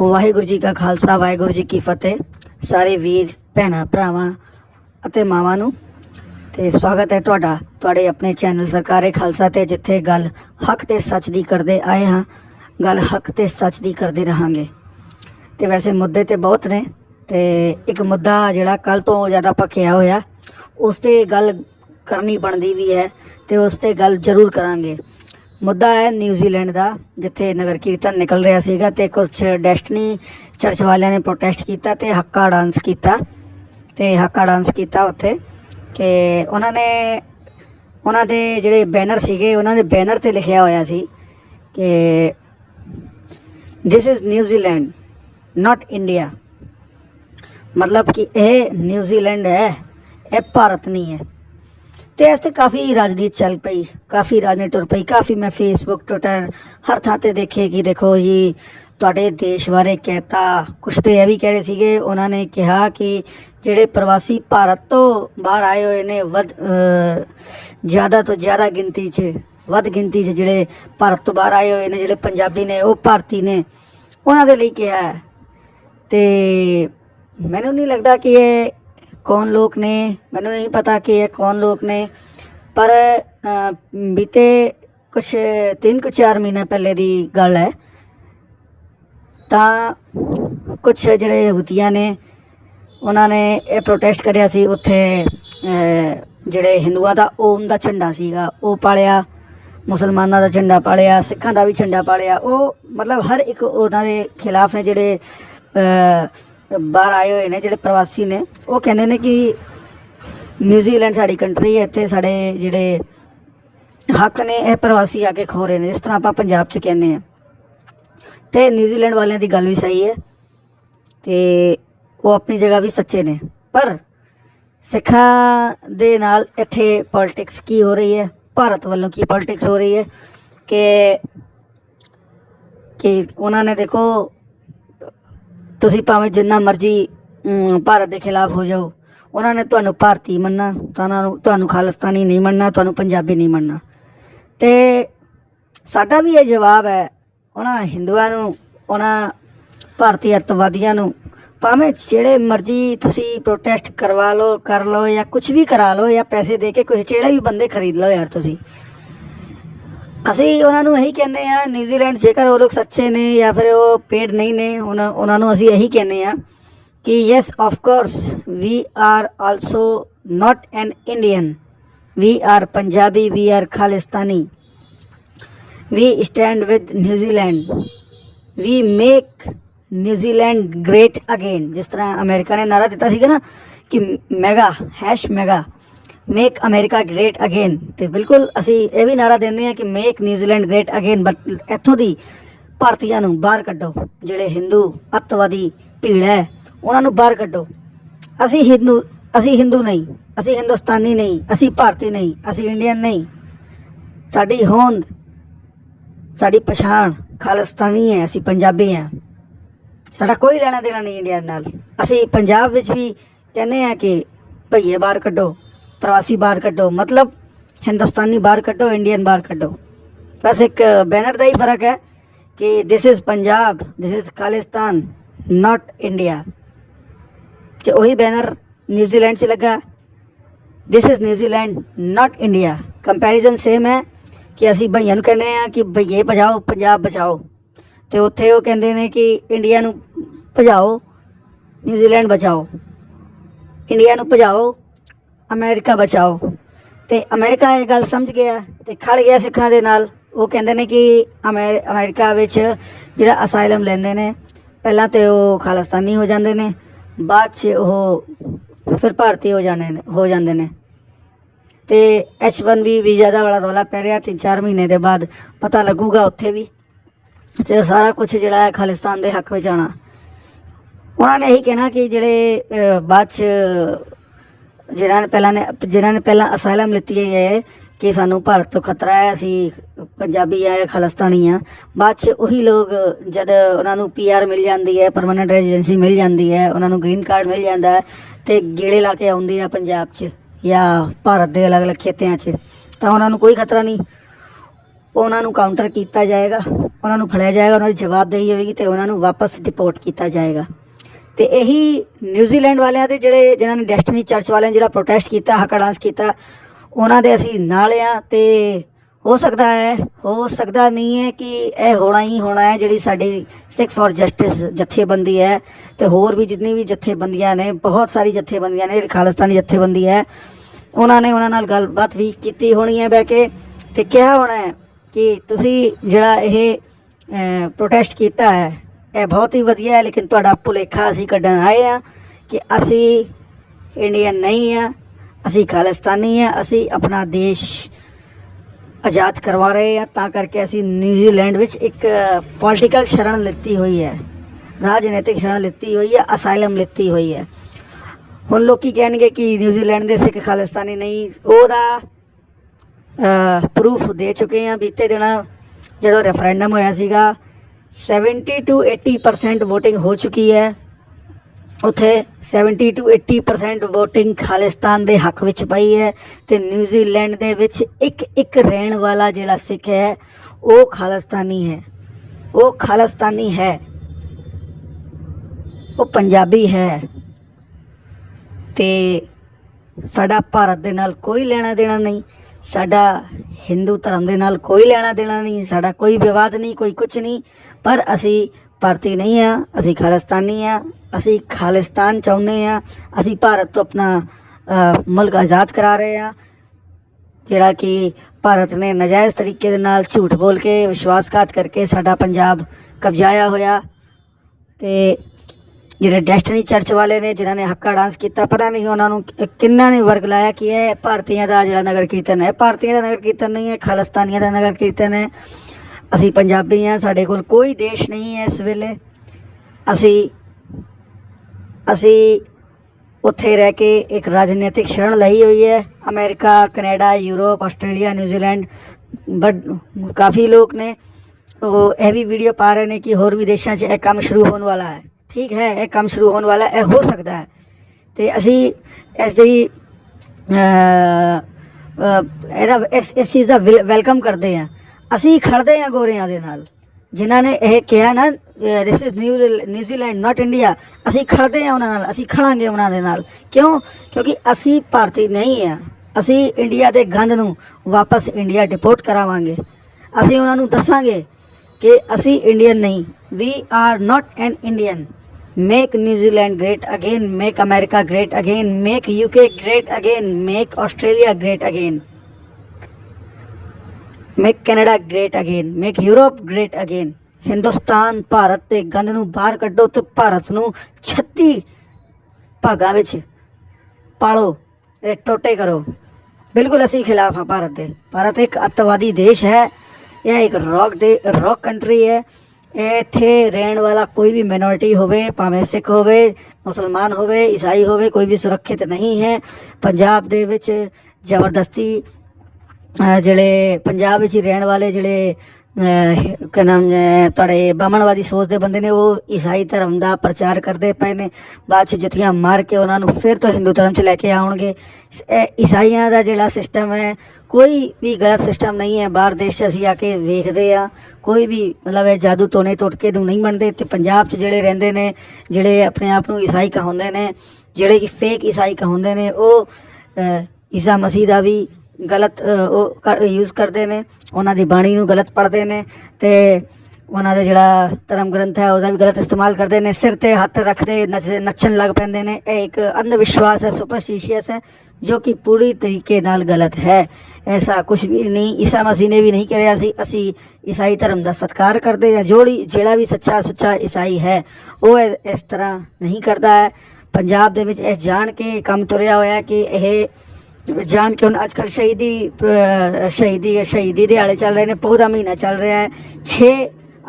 ਵਾਹਿਗੁਰੂ ਜੀ ਕਾ ਖਾਲਸਾ, ਵਾਹਿਗੁਰੂ ਜੀ ਕੀ ਫਤਿਹ। ਸਾਰੇ ਵੀਰ, ਭੈਣਾਂ, ਭਰਾਵਾਂ ਅਤੇ ਮਾਵਾਂ ਨੂੰ ਤੇ ਸਵਾਗਤ ਹੈ ਤੁਹਾਡਾ ਤੁਹਾਡੇ ਆਪਣੇ ਚੈਨਲ ਸਰਕਾਰੇ ਖਾਲਸਾ ਤੇ, ਜਿੱਥੇ ਗੱਲ ਹੱਕ ਤੇ ਸੱਚ ਦੀ ਕਰਦੇ ਆਏ ਹਾਂ। ਗੱਲ ਹੱਕ ਤੇ ਸੱਚ ਦੀ ਕਰਦੇ ਰਹਾਂਗੇ। ਤੇ ਵੈਸੇ ਮੁੱਦੇ ਤੇ ਬਹੁਤ ਨੇ ਤੇ ਇੱਕ ਮੁੱਦਾ ਜਿਹੜਾ ਕੱਲ ਤੋਂ ਜ਼ਿਆਦਾ ਭਖਿਆ ਹੋਇਆ, ਉਸ ਤੇ ਗੱਲ ਕਰਨੀ ਬਣਦੀ ਵੀ ਹੈ ਤੇ ਉਸ ਤੇ ਗੱਲ ਜ਼ਰੂਰ ਕਰਾਂਗੇ। ਮੁੱਦਾ ਹੈ ਨਿਊਜ਼ੀਲੈਂਡ ਦਾ, ਜਿੱਥੇ ਨਗਰ ਕੀਰਤਨ ਨਿਕਲ ਰਿਹਾ ਸੀਗਾ ਤੇ ਕੁਝ ਡੈਸਟਨੀ ਚਰਚ ਵਾਲਿਆਂ ਨੇ ਪ੍ਰੋਟੈਸਟ ਕੀਤਾ ਤੇ ਹੱਕਾ ਡਾਂਸ ਕੀਤਾ, ਤੇ ਹੱਕਾ ਡਾਂਸ ਕੀਤਾ ਉੱਥੇ ਕਿ ਉਹਨਾਂ ਨੇ, ਉਹਨਾਂ ਦੇ ਜਿਹੜੇ ਬੈਨਰ ਸੀਗੇ, ਉਹਨਾਂ ਦੇ ਬੈਨਰ ਤੇ ਲਿਖਿਆ ਹੋਇਆ ਸੀ ਕਿ this is New Zealand not India ਮਤਲਬ ਕਿ ਇਹ ਨਿਊਜ਼ੀਲੈਂਡ ਹੈ, ਇਹ ਭਾਰਤ ਨਹੀਂ ਹੈ। ਤੇ ਇਸ ਤੇ ਕਾਫੀ ਰਾਜਨੀਤੀ ਚੱਲ ਪਈ, ਕਾਫੀ ਰਾਜਨੀਤੀ ਤੁਰ ਪਈ, ਕਾਫੀ ਮੈਂ ਫੇਸਬੁੱਕ ਟਵਿੱਟਰ ਹਰ ਥਾਂ ਤੇ ਦੇਖੇ ਕਿ ਦੇਖੋ ਜੀ, ਤੁਹਾਡੇ ਦੇਸ਼ ਬਾਰੇ ਕਹਿਤਾ, ਕੁਛ ਤੇ ਇਹ ਵੀ ਕਹਿ ਰਹੇ ਸੀਗੇ, ਉਹਨਾਂ ਨੇ ਕਿਹਾ ਕਿ ਜਿਹੜੇ ਪ੍ਰਵਾਸੀ ਭਾਰਤ ਤੋਂ ਬਾਹਰ ਆਏ ਹੋਏ ਨੇ, ਵੱਧ ਜ਼ਿਆਦਾ ਤੋਂ ਜ਼ਿਆਦਾ ਗਿਣਤੀ 'ਚ, ਵੱਧ ਗਿਣਤੀ 'ਚ ਜਿਹੜੇ ਭਾਰਤ ਤੋਂ ਬਾਹਰ ਆਏ ਹੋਏ ਨੇ, ਜਿਹੜੇ ਪੰਜਾਬੀ ਨੇ, ਉਹ ਭਾਰਤੀ ਨੇ, ਉਹਨਾਂ ਦੇ ਲਈ ਕਿਹਾ ਹੈ। ਤੇ ਮੈਨੂੰ ਨਹੀਂ ਲੱਗਦਾ ਕਿ ਇਹ ਕੌਣ ਲੋਕ ਨੇ? ਮੈਨੂੰ ਨਹੀਂ ਪਤਾ ਕਿ ਇਹ ਕੌਣ ਲੋਕ ਨੇ। ਪਰ ਬੀਤੇ ਕੁਛ, ਤਿੰਨ ਕੁ ਚਾਰ ਮਹੀਨੇ ਪਹਿਲੇ ਦੀ ਗੱਲ ਹੈ। ਤਾਂ ਕੁਛ ਜਿਹੜੇ ਹੁਤੀਆਂ ਨੇ, ਉਹਨਾਂ ਨੇ ਇਹ ਪ੍ਰੋਟੈਸਟ ਕਰਿਆ ਸੀ ਉੱਥੇ ਜਿਹੜੇ ਹਿੰਦੂਆਂ ਦਾ ਓਮ ਦਾ ਝੰਡਾ ਸੀਗਾ। ਉਹ ਪਾਲਿਆ, ਮੁਸਲਮਾਨਾਂ ਦਾ ਝੰਡਾ ਪਾਲਿਆ, ਸਿੱਖਾਂ ਦਾ ਵੀ ਝੰਡਾ ਪਾਲਿਆ। ਉਹ ਮਤਲਬ ਹਰ ਇੱਕ ਉਹਨਾਂ ਦੇ ਖਿਲਾਫ ਨੇ ਜਿਹੜੇ ਬਾਹਰ ਆਏ ਹੋਏ ਨੇ ਜਿਹੜੇ ਪ੍ਰਵਾਸੀ ਨੇ, ਉਹ ਕਹਿੰਦੇ ਨੇ ਕਿ ਨਿਊਜ਼ੀਲੈਂਡ ਸਾਡੀ ਕੰਟਰੀ ਹੈ, ਇੱਥੇ ਸਾਡੇ ਜਿਹੜੇ ਹੱਕ ਨੇ, ਇਹ ਪ੍ਰਵਾਸੀ ਆ ਕੇ ਖੋ ਰਹੇ ਨੇ, ਜਿਸ ਤਰ੍ਹਾਂ ਆਪਾਂ ਪੰਜਾਬ 'ਚ ਕਹਿੰਦੇ ਆ ਤੇ ਨਿਊਜ਼ੀਲੈਂਡ ਵਾਲਿਆਂ ਦੀ ਗੱਲ ਵੀ ਸਹੀ ਹੈ, ਤੇ ਉਹ ਆਪਣੀ ਜਗ੍ਹਾ ਵੀ ਸੱਚੇ ਨੇ। ਪਰ ਸਿੱਖਾਂ ਦੇ ਨਾਲ ਇੱਥੇ ਪੋਲਿਟਿਕਸ ਕੀ ਹੋ ਰਹੀ ਹੈ? ਭਾਰਤ ਵੱਲੋਂ ਕੀ ਪੋਲਿਟਿਕਸ ਹੋ ਰਹੀ ਹੈ? ਕਿ ਕਿ ਉਹਨਾਂ ਨੇ ਦੇਖੋ ਤੁਸੀਂ ਭਾਵੇਂ ਜਿੰਨਾ ਮਰਜ਼ੀ ਭਾਰਤ ਦੇ ਖਿਲਾਫ ਹੋ ਜਾਓ। ਉਹਨਾਂ ਨੇ ਤੁਹਾਨੂੰ ਭਾਰਤੀ ਮੰਨਣਾ ਤੁਹਾਨੂੰ ਤੁਹਾਨੂੰ ਖਾਲਿਸਤਾਨੀ ਨਹੀਂ ਮੰਨਣਾ, ਤੁਹਾਨੂੰ ਪੰਜਾਬੀ ਨਹੀਂ ਮੰਨਣਾ। ਤੇ ਸਾਡਾ ਵੀ ਇਹ ਜਵਾਬ ਹੈ, ਉਹਨਾਂ ਹਿੰਦੂਆਂ ਨੂੰ, ਉਹਨਾਂ ਭਾਰਤੀ ਅੱਤਵਾਦੀਆਂ ਨੂੰ, ਭਾਵੇਂ ਜਿਹੜੇ ਮਰਜ਼ੀ ਤੁਸੀਂ ਪ੍ਰੋਟੈਸਟ ਕਰਵਾ ਲਓ, ਕਰ ਲਓ ਜਾਂ ਕੁਝ ਵੀ ਕਰਾ ਲਓ ਜਾਂ ਪੈਸੇ ਦੇ ਕੇ ਕੁਝ ਜਿਹੜੇ ਵੀ ਬੰਦੇ ਖਰੀਦ ਲਓ ਯਾਰ ਤੁਸੀਂ। ਅਸੀਂ ਉਹਨਾਂ ਨੂੰ ਇਹੀ ਕਹਿੰਦੇ ਆ ਨਿਊਜ਼ੀਲੈਂਡ ਜੇਕਰ ਉਹ ਲੋਕ ਸੱਚੇ ਨੇ ਜਾਂ ਫਿਰ ਉਹ ਪੇਡ ਨਹੀਂ ਨੇ, ਉਹਨਾਂ ਉਹਨਾਂ ਨੂੰ ਅਸੀਂ ਇਹੀ ਕਹਿੰਦੇ ਆ ਕਿ yes of course we are also not an Indian we are Punjabi we are Khalistani we stand with New Zealand. We make New Zealand great again ਜਿਸ ਤਰ੍ਹਾਂ ਅਮਰੀਕਾ ਨੇ ਨਾਰਾ ਦਿੱਤਾ ਸੀਗਾ ਨਾ ਕਿ MAGA hash MAGA make America great again ਤੇ ਬਿਲਕੁਲ ਅਸੀਂ ਇਹ ਵੀ ਨਾਰਾ ਦਿੰਦੇ ਹਾਂ ਕਿ make New Zealand great again but ਇੱਥੋਂ ਦੀ ਭਾਰਤੀਆਂ ਨੂੰ ਬਾਹਰ ਕੱਢੋ। ਜਿਹੜੇ ਹਿੰਦੂ ਅੱਤਵਾਦੀ ਭੀੜ ਹੈ, ਉਹਨਾਂ ਨੂੰ ਬਾਹਰ ਕੱਢੋ। ਅਸੀਂ ਹਿੰਦੂ ਅਸੀਂ ਹਿੰਦੂ ਨਹੀਂ, ਅਸੀਂ ਹਿੰਦੁਸਤਾਨੀ ਨਹੀਂ, ਅਸੀਂ ਭਾਰਤੀ ਨਹੀਂ, ਅਸੀਂ ਇੰਡੀਅਨ ਨਹੀਂ। ਸਾਡੀ ਹੋਂਦ, ਸਾਡੀ ਪਛਾਣ ਖਾਲਿਸਤਾਨੀ ਹੈ, ਅਸੀਂ ਪੰਜਾਬੀ ਹਾਂ। ਸਾਡਾ ਕੋਈ ਲੈਣਾ ਦੇਣਾ ਨਹੀਂ ਇੰਡੀਆ ਨਾਲ। ਅਸੀਂ ਪੰਜਾਬ ਵਿੱਚ ਵੀ ਕਹਿੰਦੇ ਆ ਕਿ ਭਈਏ ਬਾਹਰ ਕੱਢੋ। ਪ੍ਰਵਾਸੀ ਬਾਹਰ ਕੱਢੋ, ਮਤਲਬ ਹਿੰਦੁਸਤਾਨੀ ਬਾਹਰ ਕੱਢੋ ਇੰਡੀਅਨ ਬਾਹਰ ਕੱਢੋ। ਬਸ ਇੱਕ ਬੈਨਰ ਦਾ ਹੀ ਫ਼ਰਕ ਹੈ ਕਿ this is Punjab this is Khalistan not India ਤੇ ਉਹੀ ਬੈਨਰ ਨਿਊਜ਼ੀਲੈਂਡ 'ਚ ਲੱਗਾ। This is New Zealand not India comparison same ਹੈ ਕਿ ਅਸੀਂ ਭਈਆਂ ਨੂੰ ਕਹਿੰਦੇ ਆ ਕਿ ਭਈਏ ਭਜਾਓ, ਪੰਜਾਬ ਬਚਾਓ। ਤੇ ਉੱਥੇ ਉਹ ਕਹਿੰਦੇ ਨੇ ਕਿ ਇੰਡੀਆ ਨੂੰ ਭਜਾਓ ਨਿਊਜ਼ੀਲੈਂਡ ਬਚਾਓ। ਇੰਡੀਆ ਨੂੰ ਭਜਾਓ ਅਮਰੀਕਾ ਬਚਾਓ। ਤੇ ਅਮਰੀਕਾ ਇਹ ਗੱਲ ਸਮਝ ਗਿਆ ਤੇ ਖੜ ਗਿਆ ਸਿੱਖਾਂ ਦੇ ਨਾਲ। ਉਹ ਕਹਿੰਦੇ ਨੇ ਕਿ ਅਮੈ- ਅਮਰੀਕਾ ਵਿੱਚ ਜਿਹੜਾ ਅਸਾਈਲਮ ਲੈਂਦੇ ਨੇ, ਪਹਿਲਾਂ ਤੇ ਉਹ ਖਾਲਿਸਤਾਨੀ ਹੋ ਜਾਂਦੇ ਨੇ, ਬਾਅਦ 'ਚ ਉਹ ਫਿਰ ਭਾਰਤੀ ਹੋ ਜਾਣੇ ਨੇ ਹੋ ਜਾਂਦੇ ਨੇ। ਤੇ H1B ਵੀਜ਼ਾ ਦਾ ਵਾਲਾ ਰੌਲਾ ਪੈ ਰਿਹਾ ਤਿੰਨ ਚਾਰ ਮਹੀਨੇ ਦੇ ਬਾਅਦ। ਪਤਾ ਲੱਗੂਗਾ ਉੱਥੇ ਵੀ। ਤੇ ਸਾਰਾ ਕੁਝ ਜਿਹੜਾ ਹੈ ਖਾਲਿਸਤਾਨ ਦੇ ਹੱਕ ਵਿੱਚ ਆਣਾ ਉਹਨਾਂ ਨੇ ਇਹੀ ਕਹਿਣਾ ਕਿ ਜਿਹੜੇ ਬਾਅਦ ਚ ਜਿਨ੍ਹਾਂ ਨੇ ਪਹਿਲਾਂ ਨੇ ਜਿਹਨਾਂ ਨੇ ਪਹਿਲਾਂ ਅਸਾਈਲਮ ਲਿੱਤੀ ਹੈ ਕਿ ਸਾਨੂੰ ਭਾਰਤ ਤੋਂ ਖਤਰਾ ਹੈ, ਅਸੀਂ ਪੰਜਾਬੀ ਆ ਖਾਲਿਸਤਾਨੀ ਆ ਬਾਅਦ ਚ ਉਹੀ ਲੋਕ ਜਦ ਉਹਨਾਂ ਨੂੰ ਪੀਆਰ ਮਿਲ ਜਾਂਦੀ ਹੈ ਪਰਮਨੈਂਟ ਰੈਜ਼ੀਡੈਂਸੀ ਮਿਲ ਜਾਂਦੀ ਹੈ, ਉਹਨਾਂ ਨੂੰ ਗ੍ਰੀਨ ਕਾਰਡ ਮਿਲ ਜਾਂਦਾ ਹੈ ਤੇ ਗੇੜੇ ਲਾ ਕੇ ਆਉਂਦੇ ਆ ਪੰਜਾਬ 'ਚ ਜਾਂ ਭਾਰਤ ਦੇ ਅਲੱਗ-ਅਲੱਗ ਖੇਤਿਆਂ 'ਚ, ਤਾਂ ਉਹਨਾਂ ਨੂੰ ਕੋਈ ਖਤਰਾ ਨਹੀਂ। ਉਹਨਾਂ ਨੂੰ ਕਾਊਂਟਰ ਕੀਤਾ ਜਾਏਗਾ, ਉਹਨਾਂ ਨੂੰ ਫੜਿਆ ਜਾਏਗਾ, ਉਹਨਾਂ ਦੀ ਜਵਾਬਦੇਹੀ ਹੋਏਗੀ ਤੇ ਉਹਨਾਂ ਨੂੰ ਵਾਪਸ ਡਿਪੋਰਟ ਕੀਤਾ ਜਾਏਗਾ। ਤੇ ਇਹੀ ਨਿਊਜ਼ੀਲੈਂਡ ਵਾਲਿਆਂ ਦੇ ਜਿਹੜੇ, ਜਿਨ੍ਹਾਂ ਨੇ ਡੈਸਟੀਨੀ ਚਰਚ ਵਾਲਿਆਂ ਜਿਹੜਾ ਪ੍ਰੋਟੈਸਟ ਕੀਤਾ, ਹੱਕਾ ਡਾਂਸ ਕੀਤਾ, ਉਹਨਾਂ ਦੇ ਅਸੀਂ ਨਾਲ ਆ ਤੇ ਹੋ ਸਕਦਾ ਹੈ, ਹੋ ਸਕਦਾ ਨਹੀਂ ਹੈ ਕਿ ਇਹ ਹੋਣਾ ਹੀ ਹੋਣਾ ਹੈ ਜਿਹੜੀ ਸਾਡੀ ਸਿੱਖ ਫॉर ਜਸਟਿਸ ਜਥੇਬੰਦੀ ਹੈ ਤੇ ਹੋਰ ਵੀ ਜਿੰਨੀ ਵੀ ਜਥੇਬੰਦੀਆਂ ਨੇ, ਬਹੁਤ ਸਾਰੀ ਜਥੇਬੰਦੀਆਂ ਨੇ, ਜਿਹੜੀ ਖਾਲਿਸਤਾਨੀ ਜਥੇਬੰਦੀ ਹੈ, ਉਹਨਾਂ ਨੇ ਉਹਨਾਂ ਨਾਲ ਗੱਲਬਾਤ ਵੀ ਕੀਤੀ ਹੋਣੀ ਹੈ ਬਹਿ ਕੇ ਤੇ ਕਿਹਾ ਹੋਣਾ ਹੈ ਕਿ ਤੁਸੀਂ ਜਿਹੜਾ ਇਹ ਪ੍ਰੋਟੈਸਟ ਕੀਤਾ ਹੈ ਇਹ ਬਹੁਤ ਹੀ ਵਧੀਆ ਹੈ, ਲੇਕਿਨ ਤੁਹਾਡਾ ਭੁਲੇਖਾ ਅਸੀਂ ਕੱਢਣ ਆਏ ਆ ਕਿ ਅਸੀਂ ਇੰਡੀਅਨ ਨਹੀਂ ਆ ਅਸੀਂ ਖਾਲਿਸਤਾਨੀ ਆ ਅਸੀਂ ਆਪਣਾ ਦੇਸ਼ ਆਜ਼ਾਦ ਕਰਵਾ ਰਹੇ ਆ ਤਾਂ ਕਰਕੇ ਅਸੀਂ ਨਿਊਜ਼ੀਲੈਂਡ ਵਿੱਚ ਇੱਕ ਪੋਲਿਟੀਕਲ ਸ਼ਰਨ ਲਿੱਤੀ ਹੋਈ ਹੈ, ਰਾਜਨੀਤਿਕ ਸ਼ਰਨ ਲਿੱਤੀ ਹੋਈ ਹੈ ਅਸਾਈਲਮ ਲਿੱਤੀ ਹੋਈ ਹੈ। ਹੁਣ ਲੋਕੀ ਕਹਿਣਗੇ ਕਿ ਨਿਊਜ਼ੀਲੈਂਡ ਦੇ ਸਿੱਖ ਖਾਲਿਸਤਾਨੀ ਨਹੀਂ, ਉਹਦਾ ਪ੍ਰੂਫ ਦੇ ਚੁੱਕੇ ਆ ਬੀਤੇ ਦਿਨਾਂ ਜਦੋਂ ਰੈਫਰੈਂਡਮ ਹੋਇਆ ਸੀਗਾ 70 ਟੂ 80% VOTING ਹੋ ਚੁੱਕੀ ਹੈ। ਉੱਥੇ 70 ਟੂ 80% VOTING ਖਾਲਿਸਤਾਨ ਦੇ ਹੱਕ ਵਿੱਚ ਪਈ ਹੈ ਤੇ ਨਿਊਜ਼ੀਲੈਂਡ ਦੇ ਵਿੱਚ ਇੱਕ ਇੱਕ ਰਹਿਣ ਵਾਲਾ ਜਿਹੜਾ ਸਿੱਖ ਹੈ, ਉਹ ਖਾਲਿਸਤਾਨੀ ਹੈ। ਉਹ ਖਾਲਿਸਤਾਨੀ ਹੈ। ਉਹ ਪੰਜਾਬੀ ਹੈ। ਤੇ ਸਾਡਾ ਭਾਰਤ ਦੇ ਨਾਲ ਕੋਈ ਲੈਣਾ ਦੇਣਾ ਨਹੀਂ, ਸਾਡਾ ਹਿੰਦੂ ਧਰਮ ਦੇ ਨਾਲ ਕੋਈ ਲੈਣਾ ਦੇਣਾ ਨਹੀਂ, ਸਾਡਾ ਕੋਈ ਵਿਵਾਦ ਨਹੀਂ, ਕੋਈ ਕੁਝ ਨਹੀਂ। ਪਰ ਅਸੀਂ ਭਾਰਤੀ ਨਹੀਂ ਆ, ਅਸੀਂ ਖਾਲਿਸਤਾਨੀ ਆ, ਅਸੀਂ ਖਾਲਿਸਤਾਨ ਚਾਹੁੰਦੇ ਆ, ਅਸੀਂ ਭਾਰਤ ਤੋਂ ਆਪਣਾ ਮੁਲਕ ਆਜ਼ਾਦ ਕਰਾ ਰਹੇ ਆ। ਜਿਹੜਾ ਕਿ ਭਾਰਤ ਨੇ ਨਜਾਇਜ਼ ਤਰੀਕੇ ਦੇ ਨਾਲ ਝੂਠ ਬੋਲ ਕੇ ਵਿਸ਼ਵਾਸਘਾਤ ਕਰਕੇ ਸਾਡਾ ਪੰਜਾਬ ਕਬਜ਼ਾਇਆ ਹੋਇਆ। ਤੇ ਜਿਹੜੇ ਡੈਸਟਨੀ ਚਰਚ ਵਾਲੇ ਨੇ, ਜਿਨ੍ਹਾਂ ਨੇ ਹੱਕਾ ਡਾਂਸ ਕੀਤਾ, ਪਤਾ ਨਹੀਂ ਉਹਨਾਂ ਨੂੰ ਕਿੰਨਾ ਨੇ ਵਰਗ ਲਾਇਆ ਕਿ ਇਹ ਭਾਰਤੀਆਂ ਦਾ ਜਿਹੜਾ ਨਗਰ ਕੀਰਤਨ ਹੈ ਭਾਰਤੀਆਂ ਦਾ ਨਗਰ ਕੀਰਤਨ ਨਹੀਂ ਹੈ, ਖਾਲਿਸਤਾਨੀਆਂ ਦਾ ਨਗਰ ਕੀਰਤਨ ਹੈ। ਅਸੀਂ ਪੰਜਾਬੀ ਹਾਂ, ਸਾਡੇ ਕੋਲ ਕੋਈ ਦੇਸ਼ ਨਹੀਂ ਹੈ ਇਸ ਵੇਲੇ। ਅਸੀਂ ਅਸੀਂ ਉੱਥੇ ਰਹਿ ਕੇ ਇੱਕ ਰਾਜਨੀਤਿਕ ਸ਼ਰਨ ਲਈ ਹੋਈ ਹੈ। America, Canada, Europe, Australia, New Zealand but ਕਾਫੀ ਲੋਕ ਨੇ। ਉਹ ਇਹ ਵੀ ਵੀਡੀਓ ਪਾ ਰਹੇ ਨੇ ਕਿ ਹੋਰ ਵੀ ਦੇਸ਼ਾਂ 'ਚ ਇਹ ਕੰਮ ਸ਼ੁਰੂ ਹੋਣ ਵਾਲਾ ਹੈ। ਠੀਕ ਹੈ, ਇਹ ਕੰਮ ਸ਼ੁਰੂ ਹੋਣ ਵਾਲਾ, ਇਹ ਹੋ ਸਕਦਾ ਹੈ। ਤੇ ਅਸੀਂ ਇਸ ਦੀ ਇਹਦਾ, ਇਸ ਇਸ ਚੀਜ਼ ਦਾ ਵੈਲਕਮ ਕਰਦੇ ਹਾਂ। ਅਸੀਂ ਖੜਦੇ ਹਾਂ ਗੋਰਿਆਂ ਦੇ ਨਾਲ। ਜਿਨ੍ਹਾਂ ਨੇ ਇਹ ਕਿਹਾ ਨਾ this is new New Zealand not India ਅਸੀਂ ਖੜਦੇ ਹਾਂ ਉਹਨਾਂ ਨਾਲ, ਅਸੀਂ ਖੜਾਂਗੇ ਉਹਨਾਂ ਦੇ ਨਾਲ। ਕਿਉਂ? ਕਿਉਂਕਿ ਅਸੀਂ ਭਾਰਤੀ ਨਹੀਂ ਆ ਅਸੀਂ ਇੰਡੀਆ ਦੇ ਗੰਦ ਨੂੰ ਵਾਪਸ ਇੰਡੀਆ ਡਿਪੋਰਟ ਕਰਾਵਾਂਗੇ। ਅਸੀਂ ਉਹਨਾਂ ਨੂੰ ਦੱਸਾਂਗੇ ਕਿ ਅਸੀਂ ਇੰਡੀਅਨ ਨਹੀਂ। We are not an Indian make New Zealand great again make America great again make UK great again make Australia great again make Canada great again make Europe great again Hindustan Bharat ਦੇ ਗੰਦ ਨੂੰ ਬਾਹਰ ਕੱਢੋ ਤੇ ਭਾਰਤ ਨੂੰ 36 ਭਾਗਾਂ ਵਿੱਚ ਪਾਲੋ ਇਹ ਟੋਟੇ ਕਰੋ। ਬਿਲਕੁਲ ਅਸੀਂ ਖਿਲਾਫ ਹਾਂ ਭਾਰਤ ਦੇ। ਭਾਰਤ ਇੱਕ ਅੱਤਵਾਦੀ ਦੇਸ਼ ਹੈ। ਇਹ ਇੱਕ ਰੌਕ ਦੇ ਰੌਕ ਕੰਟਰੀ ਹੈ। ਇੱਥੇ ਰਹਿਣ ਵਾਲਾ ਕੋਈ ਵੀ ਮਿਨੋਰਿਟੀ ਹੋਵੇ, ਭਾਵੇਂ ਸਿੱਖ ਹੋਵੇ, ਮੁਸਲਮਾਨ ਹੋਵੇ, ਈਸਾਈ ਹੋਵੇ, ਕੋਈ ਵੀ ਸੁਰੱਖਿਅਤ ਨਹੀਂ ਹੈ। ਪੰਜਾਬ ਦੇ ਵਿੱਚ ਜ਼ਬਰਦਸਤੀ ਜਿਹੜੇ ਪੰਜਾਬ ਵਿੱਚ ਹੀ ਰਹਿਣ ਵਾਲੇ ਜਿਹੜੇ ਅਹ, ਨਾਮ ਤੁਹਾਡੇ ਬਾਹਮਣਵਾਦੀ ਸੋਚ ਦੇ ਬੰਦੇ ਨੇ ਉਹ ਈਸਾਈ ਧਰਮ ਦਾ ਪ੍ਰਚਾਰ ਕਰਦੇ ਪਏ ਨੇ। ਬਾਅਦ ਚ ਜੁੱਤੀਆਂ ਮਾਰ ਕੇ ਉਹਨਾਂ ਨੂੰ ਫਿਰ ਤੋਂ ਹਿੰਦੂ ਧਰਮ ਚ ਲੈ ਕੇ ਆਉਣਗੇ। ਇਹ ਈਸਾਈਆਂ ਦਾ ਜਿਹੜਾ ਸਿਸਟਮ ਹੈ ਕੋਈ ਵੀ ਗਲਤ ਸਿਸਟਮ ਨਹੀਂ ਹੈ। ਬਾਹਰ ਦੇਸ਼ 'ਚ ਅਸੀਂ ਆ ਕੇ ਵੇਖਦੇ ਆ। ਕੋਈ ਵੀ ਮਤਲਬ ਇਹ ਜਾਦੂ ਟੋਨੇ ਟੋਟਕੇ ਨੂੰ ਨਹੀਂ ਮੰਨਦੇ। ਤੇ ਪੰਜਾਬ 'ਚ ਜਿਹੜੇ ਰਹਿੰਦੇ ਨੇ ਜਿਹੜੇ ਆਪਣੇ ਆਪ ਨੂੰ ਈਸਾਈ ਕਹਾਉਂਦੇ ਨੇ ਜਿਹੜੇ ਕਿ ਫੇਕ ਈਸਾਈ ਕਹਾਉਂਦੇ ਨੇ ਉਹ ਈਸਾ ਮਸੀਹ ਦਾ ਵੀ ਗਲਤ ਅ, ਉਹ ਯੂਜ਼ ਕਰਦੇ ਨੇ ਉਹਨਾਂ ਦੀ ਬਾਣੀ ਨੂੰ ਗਲਤ ਪੜ੍ਹਦੇ ਨੇ ਤੇ ਉਹਨਾਂ ਦਾ ਜਿਹੜਾ ਧਰਮ ਗ੍ਰੰਥ ਹੈ ਉਹਦਾ ਵੀ ਗਲਤ ਇਸਤੇਮਾਲ ਕਰਦੇ ਨੇ ਸਿਰ ਤੇ ਹੱਥ ਰੱਖਦੇ ਨੱਚ ਨੱਚਣ ਲੱਗ ਪੈਂਦੇ ਨੇ। ਇਹ ਇੱਕ ਅੰਧ ਵਿਸ਼ਵਾਸ ਹੈ ਸੁਪਰਸਟੀਸ਼ੀਅਸ ਹੈ ਜੋ ਕਿ ਪੂਰੀ ਤਰੀਕੇ ਨਾਲ ਗਲਤ ਹੈ। ਐਸਾ ਕੁਝ ਵੀ ਨਹੀਂ ਈਸਾ ਮਸੀਹ ਨੇ ਵੀ ਨਹੀਂ ਕਰਿਆ ਸੀ। ਅਸੀਂ ਈਸਾਈ ਧਰਮ ਦਾ ਸਤਿਕਾਰ ਕਰਦੇ ਹਾਂ ਜੋੜੀ ਜਿਹੜਾ ਵੀ ਸੱਚਾ ਸੁੱਚਾ ਈਸਾਈ ਹੈ ਉਹ ਇਸ ਤਰ੍ਹਾਂ ਨਹੀਂ ਕਰਦਾ ਹੈ। ਪੰਜਾਬ ਦੇ ਵਿੱਚ ਇਹ ਜਾਣ ਕੇ ਕੰਮ ਤੁਰਿਆ ਹੋਇਆ ਕਿ ਇਹ ਜਾਣ ਕੇ ਹੁਣ ਅੱਜ ਕੱਲ੍ਹ ਸ਼ਹੀਦੀ ਅਹ, ਸ਼ਹੀਦੀ ਸ਼ਹੀਦੀ ਦਿਹਾੜੇ ਚੱਲ ਰਹੇ ਨੇ ਪੋਹ ਦਾ ਮਹੀਨਾ ਚੱਲ ਰਿਹਾ ਹੈ। 6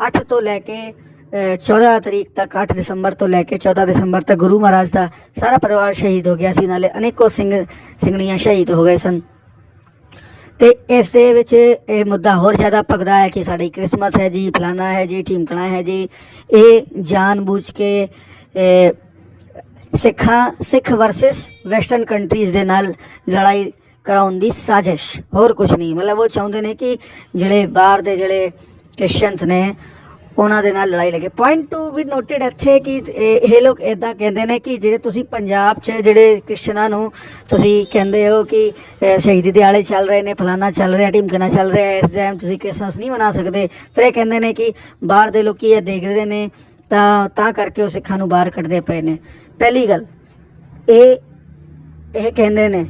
8 ਤੋਂ ਲੈ ਕੇ ਅਹ, 14 ਤਰੀਕ ਤੱਕ 8 ਦਸੰਬਰ ਤੋਂ ਲੈ ਕੇ 14 ਦਸੰਬਰ ਤੱਕ ਗੁਰੂ ਮਹਾਰਾਜ ਦਾ ਸਾਰਾ ਪਰਿਵਾਰ ਸ਼ਹੀਦ ਹੋ ਗਿਆ ਸੀ। ਨਾਲੇ ਅਨੇਕੋ ਸਿੰਘ ਸਿੰਘਣੀਆਂ ਸ਼ਹੀਦ ਹੋ ਗਏ ਸਨ। ਤੇ ਇਸ ਦੇ ਵਿੱਚ ਇਹ ਮੁੱਦਾ ਹੋਰ ਜ਼ਿਆਦਾ ਭਗਦਾ ਹੈ ਕਿ ਸਾਡੀ ਕ੍ਰਿਸਮਸ ਹੈ ਜੀ ਫਲਾਣਾ ਹੈ ਜੀ ਠਿਮਕਣਾ ਹੈ ਜੀ। ਇਹ ਜਾਣ ਜਾਣਬੁੱਝ ਕੇ ਸਿੱਖਾਂ, ਸਿੱਖ ਵਰਸਸ ਵੈਸਟਰਨ ਕੰਟਰੀਜ਼ ਦੇ ਨਾਲ ਲੜਾਈ ਕਰਾਉਣ ਦੀ ਸਾਜ਼ਿਸ਼। ਹੋਰ ਕੁਝ ਨਹੀਂ। ਮਤਲਬ ਉਹ ਚਾਹੁੰਦੇ ਨੇ ਕਿ ਜਿਹੜੇ ਬਾਹਰ ਦੇ ਜਿਹੜੇ ਕ੍ਰਿਸਚੀਅਨਸ ਨੇ, ਉਹਨਾਂ ਦੇ ਨਾਲ ਲੜਾਈ ਲੱਗੇ। ਪੁਆਇੰਟ ਟੂ ਵੀ ਨੋਟਡ ਇੱਥੇ ਕਿ ਇਹ ਇਹ ਲੋਕ ਇਦਾਂ ਕਹਿੰਦੇ ਨੇ ਕਿ ਜਿਹੜੇ ਤੁਸੀਂ ਪੰਜਾਬ 'ਚ ਜਿਹੜੇ ਕ੍ਰਿਸਚਨਾਂ ਨੂੰ ਤੁਸੀਂ ਕਹਿੰਦੇ ਹੋ ਕਿ ਸ਼ਹੀਦੀ ਦਿਹਾੜੇ ਚੱਲ ਰਹੇ ਨੇ, ਫਲਾਨਾ ਚੱਲ ਰਿਹਾ ਢਿਮਕਣਾ ਚੱਲ ਰਿਹਾ, ਇਸ ਟਾਈਮ ਤੁਸੀਂ ਕ੍ਰਿਸਮਸ ਨਹੀਂ ਮਨਾ ਸਕਦੇ। ਫਿਰ ਇਹ ਕਹਿੰਦੇ ਨੇ ਕਿ ਬਾਹਰ ਦੇ ਲੋਕੀ ਇਹ ਦੇਖਦੇ ਨੇ, ਤਾਂ ਤਾਂ ਕਰਕੇ ਉਹ ਸਿੱਖਾਂ ਨੂੰ ਬਾਹਰ ਕੱਢਦੇ ਪਏ ਨੇ। ਪਹਿਲੀ ਗੱਲ, ਇਹ ਇਹ ਕਹਿੰਦੇ ਨੇ,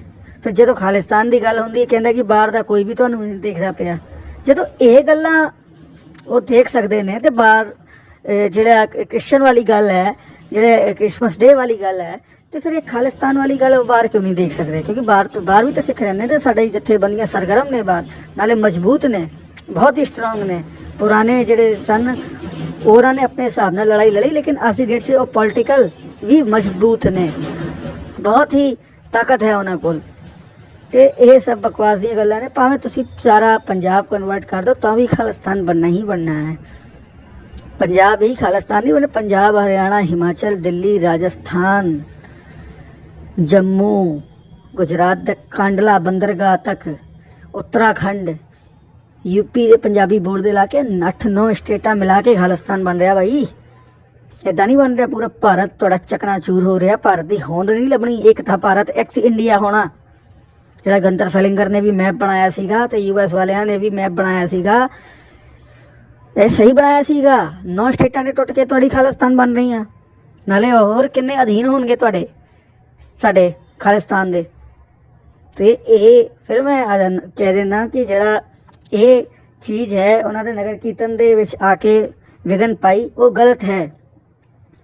ਫਿਰ ਜਦੋਂ ਖਾਲਿਸਤਾਨ ਦੀ ਗੱਲ ਹੁੰਦੀ ਹੈ, ਕਹਿੰਦਾ ਕਿ ਬਾਹਰ ਦਾ ਕੋਈ ਵੀ ਤੁਹਾਨੂੰ ਨਹੀਂ ਦੇਖਦਾ ਪਿਆ। ਜਦੋਂ ਇਹ ਗੱਲਾਂ ਉਹ ਦੇਖ ਸਕਦੇ ਨੇ ਤੇ ਬਾਹਰ ਜਿਹੜਾ ਕ੍ਰਿਸਚਨ ਵਾਲੀ ਗੱਲ ਹੈ, ਜਿਹੜੇ ਕ੍ਰਿਸਮਸ ਡੇ ਵਾਲੀ ਗੱਲ ਹੈ, ਤੇ ਫਿਰ ਇਹ ਖਾਲਿਸਤਾਨ ਵਾਲੀ ਗੱਲ ਉਹ ਬਾਹਰ ਕਿਉਂ ਨਹੀਂ ਦੇਖ ਸਕਦੇ? ਕਿਉਂਕਿ ਬਾਹਰ ਤੋਂ, ਬਾਹਰ ਵੀ ਤਾਂ ਸਿੱਖ ਰਹਿੰਦੇ ਤੇ ਸਾਡੇ ਜਥੇਬੰਦੀਆਂ ਸਰਗਰਮ ਨੇ ਬਾਹਰ, ਨਾਲੇ ਮਜ਼ਬੂਤ ਨੇ, ਬਹੁਤ ਹੀ ਸਟਰੋਂਗ ਨੇ। ਪੁਰਾਣੇ ਜਿਹੜੇ ਸਨ, ਉਹਨਾਂ ਨੇ ਆਪਣੇ ਹਿਸਾਬ ਨਾਲ ਲੜਾਈ ਲੜੀ, ਲੇਕਿਨ ਅਸੀਂ ਡੇਟ ਸੀ ਉਹ ਪੋਲਿਟੀਕਲ ਵੀ ਮਜ਼ਬੂਤ ਨੇ। ਬਹੁਤ ਹੀ ਤਾਕਤ ਹੈ ਉਹਨਾਂ ਕੋਲ। ਤੇ ਇਹ ਸਭ ਬਕਵਾਸ ਦੀਆਂ ਗੱਲਾਂ ਨੇ। ਭਾਵੇਂ ਤੁਸੀਂ ਸਾਰਾ ਪੰਜਾਬ ਕਨਵਰਟ ਕਰ ਦਿਓ ਤਾਂ ਵੀ ਖਾਲਿਸਤਾਨ ਬਣਨਾ ਹੀ ਬਣਨਾ ਹੈ। ਪੰਜਾਬ ਹੀ ਖਾਲਿਸਤਾਨ ਨਹੀਂ ਬਣੇ ਪੰਜਾਬ, ਹਰਿਆਣਾ, ਹਿਮਾਚਲ, ਦਿੱਲੀ, ਰਾਜਸਥਾਨ, ਜੰਮੂ, ਗੁਜਰਾਤ ਦੇ ਕਾਂਡਲਾ, ਬੰਦਰਗਾਹ ਤੱਕ, ਉੱਤਰਾਖੰਡ ਯੂਪੀ ਦੇ ਪੰਜਾਬੀ ਬੋਰਡ ਦੇ ਲਾ ਕੇ 8-9 ਸਟੇਟਾਂ ਮਿਲਾ ਕੇ ਖਾਲਿਸਤਾਨ ਬਣ ਰਿਹਾ ਬਾਈ। ਇਦਾਂ ਨਹੀਂ ਬਣ ਰਿਹਾ, ਪੂਰਾ ਭਾਰਤ ਤੁਹਾਡਾ ਚਕਨਾਚੂਰ ਹੋ ਰਿਹਾ, ਭਾਰਤ ਦੀ ਹੋਂਦ ਨਹੀਂ ਲੱਭਣੀ, ਇੱਕ ਤਾਂ ਭਾਰਤ ਐਕਸ ਇੰਡੀਆ ਹੋਣਾ। ਜਿਹੜਾ ਗੰਤਰ ਫੈਲਿੰਗਰ ਨੇ ਵੀ ਮੈਪ ਬਣਾਇਆ ਸੀਗਾ ਤੇ ਯੂਐਸ ਵਾਲਿਆਂ ਨੇ ਵੀ ਮੈਪ ਬਣਾਇਆ ਸੀਗਾ। ਇਹ ਸਹੀ ਬਣਾਇਆ ਸੀਗਾ। ਨੌ ਸਟੇਟਾਂ ਦੇ ਟੁੱਟ ਕੇ ਤੁਹਾਡੀ ਖਾਲਿਸਤਾਨ ਬਣ ਰਹੀ ਰਹੀਆਂ। ਨਾਲੇ ਹੋਰ ਕਿੰਨੇ ਅਧੀਨ ਹੋਣਗੇ ਤੁਹਾਡੇ, ਸਾਡੇ ਖਾਲਿਸਤਾਨ ਦੇ। ਤੇ ਇਹ, ਫਿਰ ਮੈਂ ਆ ਜਾਨ- ਕਹਿ ਦਿੰਦਾ ਕਿ ਜਿਹੜਾ ਇਹ ਚੀਜ਼ ਹੈ, ਉਹਨਾਂ ਦੇ ਨਗਰ ਕੀਰਤਨ ਦੇ ਵਿੱਚ ਆ ਕੇ ਵਿਗਨ ਪਾਈ, ਉਹ ਗਲਤ ਹੈ।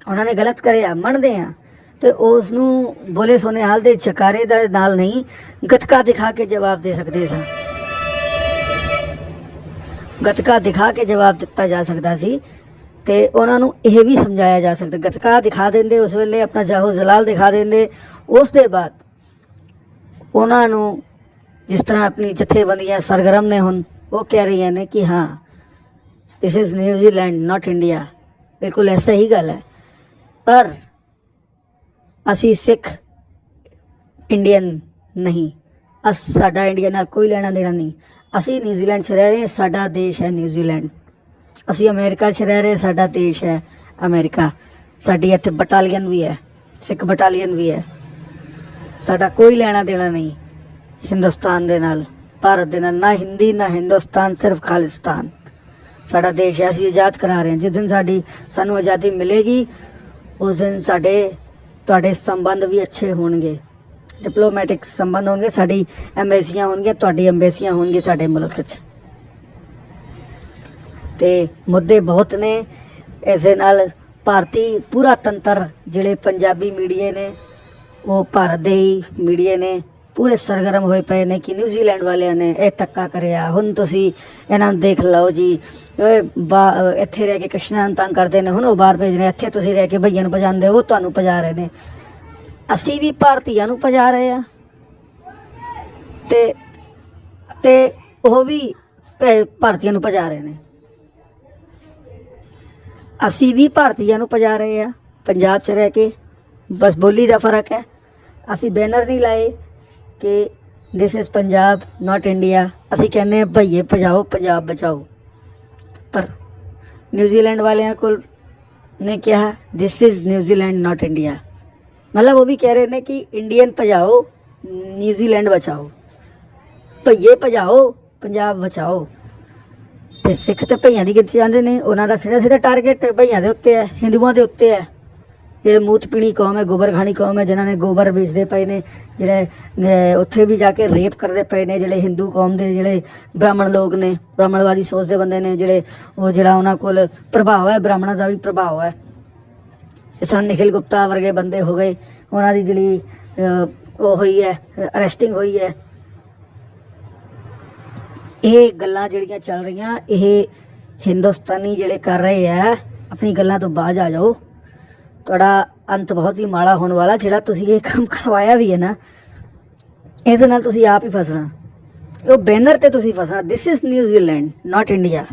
ਉਹਨਾਂ ਨੇ ਗਲਤ ਕਰਿਆ, ਮੰਨਦੇ ਆ। ਤੇ ਉਸ ਨੂੰ ਬੋਲੇ ਸੋਨੇ ਹਾਲ ਦੇ ਛਕਾਰੇ ਦਾ ਨਾਲ ਨਹੀਂ, ਗਤਕਾ ਦਿਖਾ ਕੇ ਜਵਾਬ ਦੇ ਸਕਦੇ ਸਾਂ। ਗਤਕਾ ਦਿਖਾ ਕੇ ਜਵਾਬ ਦਿੱਤਾ ਜਾ ਸਕਦਾ ਸੀ ਤੇ ਉਹਨਾਂ ਨੂੰ ਇਹ ਵੀ ਸਮਝਾਇਆ ਜਾ ਸਕਦਾ। ਗਤਕਾ ਦਿਖਾ ਦਿੰਦੇ, ਉਸ ਵੇਲੇ ਆਪਣਾ ਜਾਹੋ ਜਲਾਲ ਦਿਖਾ ਦਿੰਦੇ। ਉਸ ਦੇ ਬਾਅਦ ਉਹਨਾਂ ਨੂੰ ਜਿਸ ਤਰ੍ਹਾਂ ਆਪਣੀ ਜਥੇਬੰਦੀਆਂ ਸਰਗਰਮ ਨੇ ਹੁਣ, ਉਹ ਕਹਿ ਰਹੀਆਂ ਨੇ ਕਿ ਹਾਂ ਦਿਸ ਇਜ਼ ਨਿਊਜ਼ੀਲੈਂਡ ਨਾਟ ਇੰਡੀਆ ਬਿਲਕੁਲ ਐਸਾ ਹੀ ਗੱਲ ਹੈ। ਪਰ ਅਸੀਂ ਸਿੱਖ ਇੰਡੀਅਨ ਨਹੀਂ। ਅਸ, ਸਾਡਾ ਇੰਡੀਆ ਨਾਲ ਕੋਈ ਲੈਣਾ ਦੇਣਾ ਨਹੀਂ। ਅਸੀਂ ਨਿਊਜ਼ੀਲੈਂਡ 'ਚ ਰਹਿ ਰਹੇ, ਸਾਡਾ ਦੇਸ਼ ਹੈ ਨਿਊਜ਼ੀਲੈਂਡ। ਅਸੀਂ ਅਮਰੀਕਾ 'ਚ ਰਹਿ ਰਹੇ, ਸਾਡਾ ਦੇਸ਼ ਹੈ ਅਮਰੀਕਾ। ਸਾਡੀ ਇੱਥੇ ਬਟਾਲੀਅਨ ਵੀ ਹੈ, ਸਿੱਖ ਬਟਾਲੀਅਨ ਵੀ ਹੈ। ਸਾਡਾ ਕੋਈ ਲੈਣਾ ਦੇਣਾ ਨਹੀਂ ਹਿੰਦੁਸਤਾਨ ਦੇ ਨਾਲ, ਭਾਰਤ ਦੇ ਨਾਲ, ਨਾ ਹਿੰਦੀ, ਨਾ ਹਿੰਦੁਸਤਾਨ, ਸਿਰਫ ਖਾਲਿਸਤਾਨ। ਸਾਡਾ ਦੇਸ਼ ਹੈ, ਅਸੀਂ ਆਜ਼ਾਦ ਕਰਾ ਰਹੇ ਹਾਂ। ਜਿਸ ਦਿਨ ਸਾਡੀ, ਸਾਨੂੰ ਆਜ਼ਾਦੀ ਮਿਲੇਗੀ ਉਸ ਦਿਨ ਸਾਡੇ, ਤੁਹਾਡੇ ਸੰਬੰਧ ਵੀ ਅੱਛੇ ਹੋਣਗੇ। ਡਿਪਲੋਮੈਟਿਕ ਸੰਬੰਧ ਹੋਣਗੇ, ਸਾਡੀ ਐਮਬੈਸੀਆਂ ਹੋਣਗੀਆਂ, ਤੁਹਾਡੀ ਐਮਬੈਸੀਆਂ ਹੋਣਗੀਆਂ ਸਾਡੇ ਮੁਲਕ 'ਚ ਤੇ ਮੁੱਦੇ ਬਹੁਤ ਨੇ, ਇਸ ਦੇ ਨਾਲ ਭਾਰਤੀ ਪੂਰਾ ਤੰਤਰ ਜਿਹੜੇ ਪੰਜਾਬੀ ਮੀਡੀਆ ਨੇ, ਉਹ ਭਾਰਤ ਦੇ ਹੀ ਮੀਡੀਆ ਨੇ ਪੂਰੇ ਸਰਗਰਮ ਹੋਏ ਪਏ ਨੇ ਕਿ ਨਿਊਜ਼ੀਲੈਂਡ ਵਾਲਿਆਂ ਨੇ ਇਹ ਧੱਕਾ ਕਰਿਆ ਹੁਣ ਤੁਸੀਂ ਇਹਨਾਂ ਨੂੰ ਦੇਖ ਲਓ ਜੀ ਓਏ ਇੱਥੇ ਰਹਿ ਕੇ ਕ੍ਰਿਸ਼ਨਾ ਨੂੰ ਤੰਗ ਕਰਦੇ ਨੇ ਹੁਣ ਉਹ ਬਾਹਰ ਭੇਜ ਰਹੇ ਇੱਥੇ ਤੁਸੀਂ ਰਹਿ ਕੇ ਭਈਆਂ ਨੂੰ ਭਜਾਉਂਦੇ ਹੋ ਉਹ ਤੁਹਾਨੂੰ ਭਜਾ ਰਹੇ ਨੇ ਅਸੀਂ ਵੀ ਭਾਰਤੀਆਂ ਨੂੰ ਭਜਾ ਰਹੇ ਆ ਤੇ ਤੇ ਉਹ ਵੀ ਭਾਰਤੀਆਂ ਨੂੰ ਭਜਾ ਰਹੇ ਨੇ ਅਸੀਂ ਵੀ ਭਾਰਤੀਆਂ ਨੂੰ ਭਜਾ ਰਹੇ ਆ ਪੰਜਾਬ 'ਚ ਰਹਿ ਕੇ ਬਸ ਬੋਲੀ ਦਾ ਫ਼ਰਕ ਹੈ ਅਸੀਂ ਬੈਨਰ ਨਹੀਂ ਲਾਏ ਕਿ this is Punjab not India ਅਸੀਂ ਕਹਿੰਦੇ ਹਾਂ, ਭਈਏ, ਭਜਾਓ, ਪੰਜਾਬ ਬਚਾਓ। ਪਰ ਨਿਊਜ਼ੀਲੈਂਡ ਵਾਲਿਆਂ ਕੋਲ ਨੇ ਕਿਹਾ this is New Zealand not India ਮਤਲਬ ਉਹ ਵੀ ਕਹਿ ਰਹੇ ਨੇ ਕਿ ਇੰਡੀਅਨ ਭਜਾਓ ਨਿਊਜ਼ੀਲੈਂਡ ਬਚਾਓ। ਭਈਏ, ਭਜਾਓ, ਪੰਜਾਬ ਬਚਾਓ। ਤੇ ਸਿੱਖ ਤੇ ਭਈਆਂ ਦੀ ਕਿੱਥੇ ਜਾਂਦੇ ਨੇ, ਉਹਨਾਂ ਦਾ ਸਿੱਧਾ ਸਿੱਧਾ ਟਾਰਗੇਟ ਭਈਆਂ ਦੇ ਉੱਤੇ ਹੈ, ਹਿੰਦੂਆਂ ਦੇ ਉੱਤੇ ਹੈ। ਜਿਹੜੇ ਮੂਤ ਪੀਣੀ ਕੌਮ ਹੈ ਗੋਬਰ ਖਾਣੀ ਕੌਮ ਹੈ, ਜਿਨ੍ਹਾਂ ਨੇ ਗੋਬਰ ਵੇਚਦੇ ਪਏ ਨੇ, ਜਿਹੜੇ ਉੱਥੇ ਵੀ ਜਾ ਕੇ ਰੇਪ ਕਰਦੇ ਪਏ ਨੇ, ਜਿਹੜੇ ਹਿੰਦੂ ਕੌਮ ਦੇ ਜਿਹੜੇ ਬ੍ਰਾਹਮਣ ਲੋਕ ਨੇ, ਬ੍ਰਾਹਮਣਵਾਦੀ ਸੋਚਦੇ ਬੰਦੇ ਨੇ, ਜਿਹੜੇ ਉਹ ਜਿਹੜਾ ਉਹਨਾਂ ਕੋਲ ਪ੍ਰਭਾਵ ਹੈ, ਬ੍ਰਾਹਮਣਾਂ ਦਾ ਵੀ ਪ੍ਰਭਾਵ ਹੈ। ਕਿਸਾਨ ਨਿਖਿਲ ਗੁਪਤਾ ਵਰਗੇ ਬੰਦੇ ਹੋ ਗਏ, ਉਹਨਾਂ ਦੀ ਜਿਹੜੀ ਉਹ ਹੋਈ ਹੈ, ਅਰੈਸਟਿੰਗ ਹੋਈ ਹੈ। ਇਹ ਗੱਲਾਂ ਜਿਹੜੀਆਂ ਚੱਲ ਰਹੀਆਂ, ਇਹ ਹਿੰਦੁਸਤਾਨੀ ਜਿਹੜੇ ਕਰ ਰਹੇ ਆ, ਆਪਣੀ ਗੱਲਾਂ ਤੋਂ ਬਾਜ ਆ ਜਾਓ। ਤੁਹਾਡਾ ਅੰਤ ਬਹੁਤ ਹੀ ਮਾੜਾ ਹੋਣ ਵਾਲਾ, ਜਿਹੜਾ ਤੁਸੀਂ ਇਹ ਕੰਮ ਕਰਵਾਇਆ ਵੀ ਹੈ ਨਾ ਇਸ ਨਾਲ ਤੁਸੀਂ ਆਪ ਹੀ ਫਸਣਾ। ਉਹ ਬੈਨਰ ਤੇ ਤੁਸੀਂ ਫਸਣਾ। This is New Zealand not India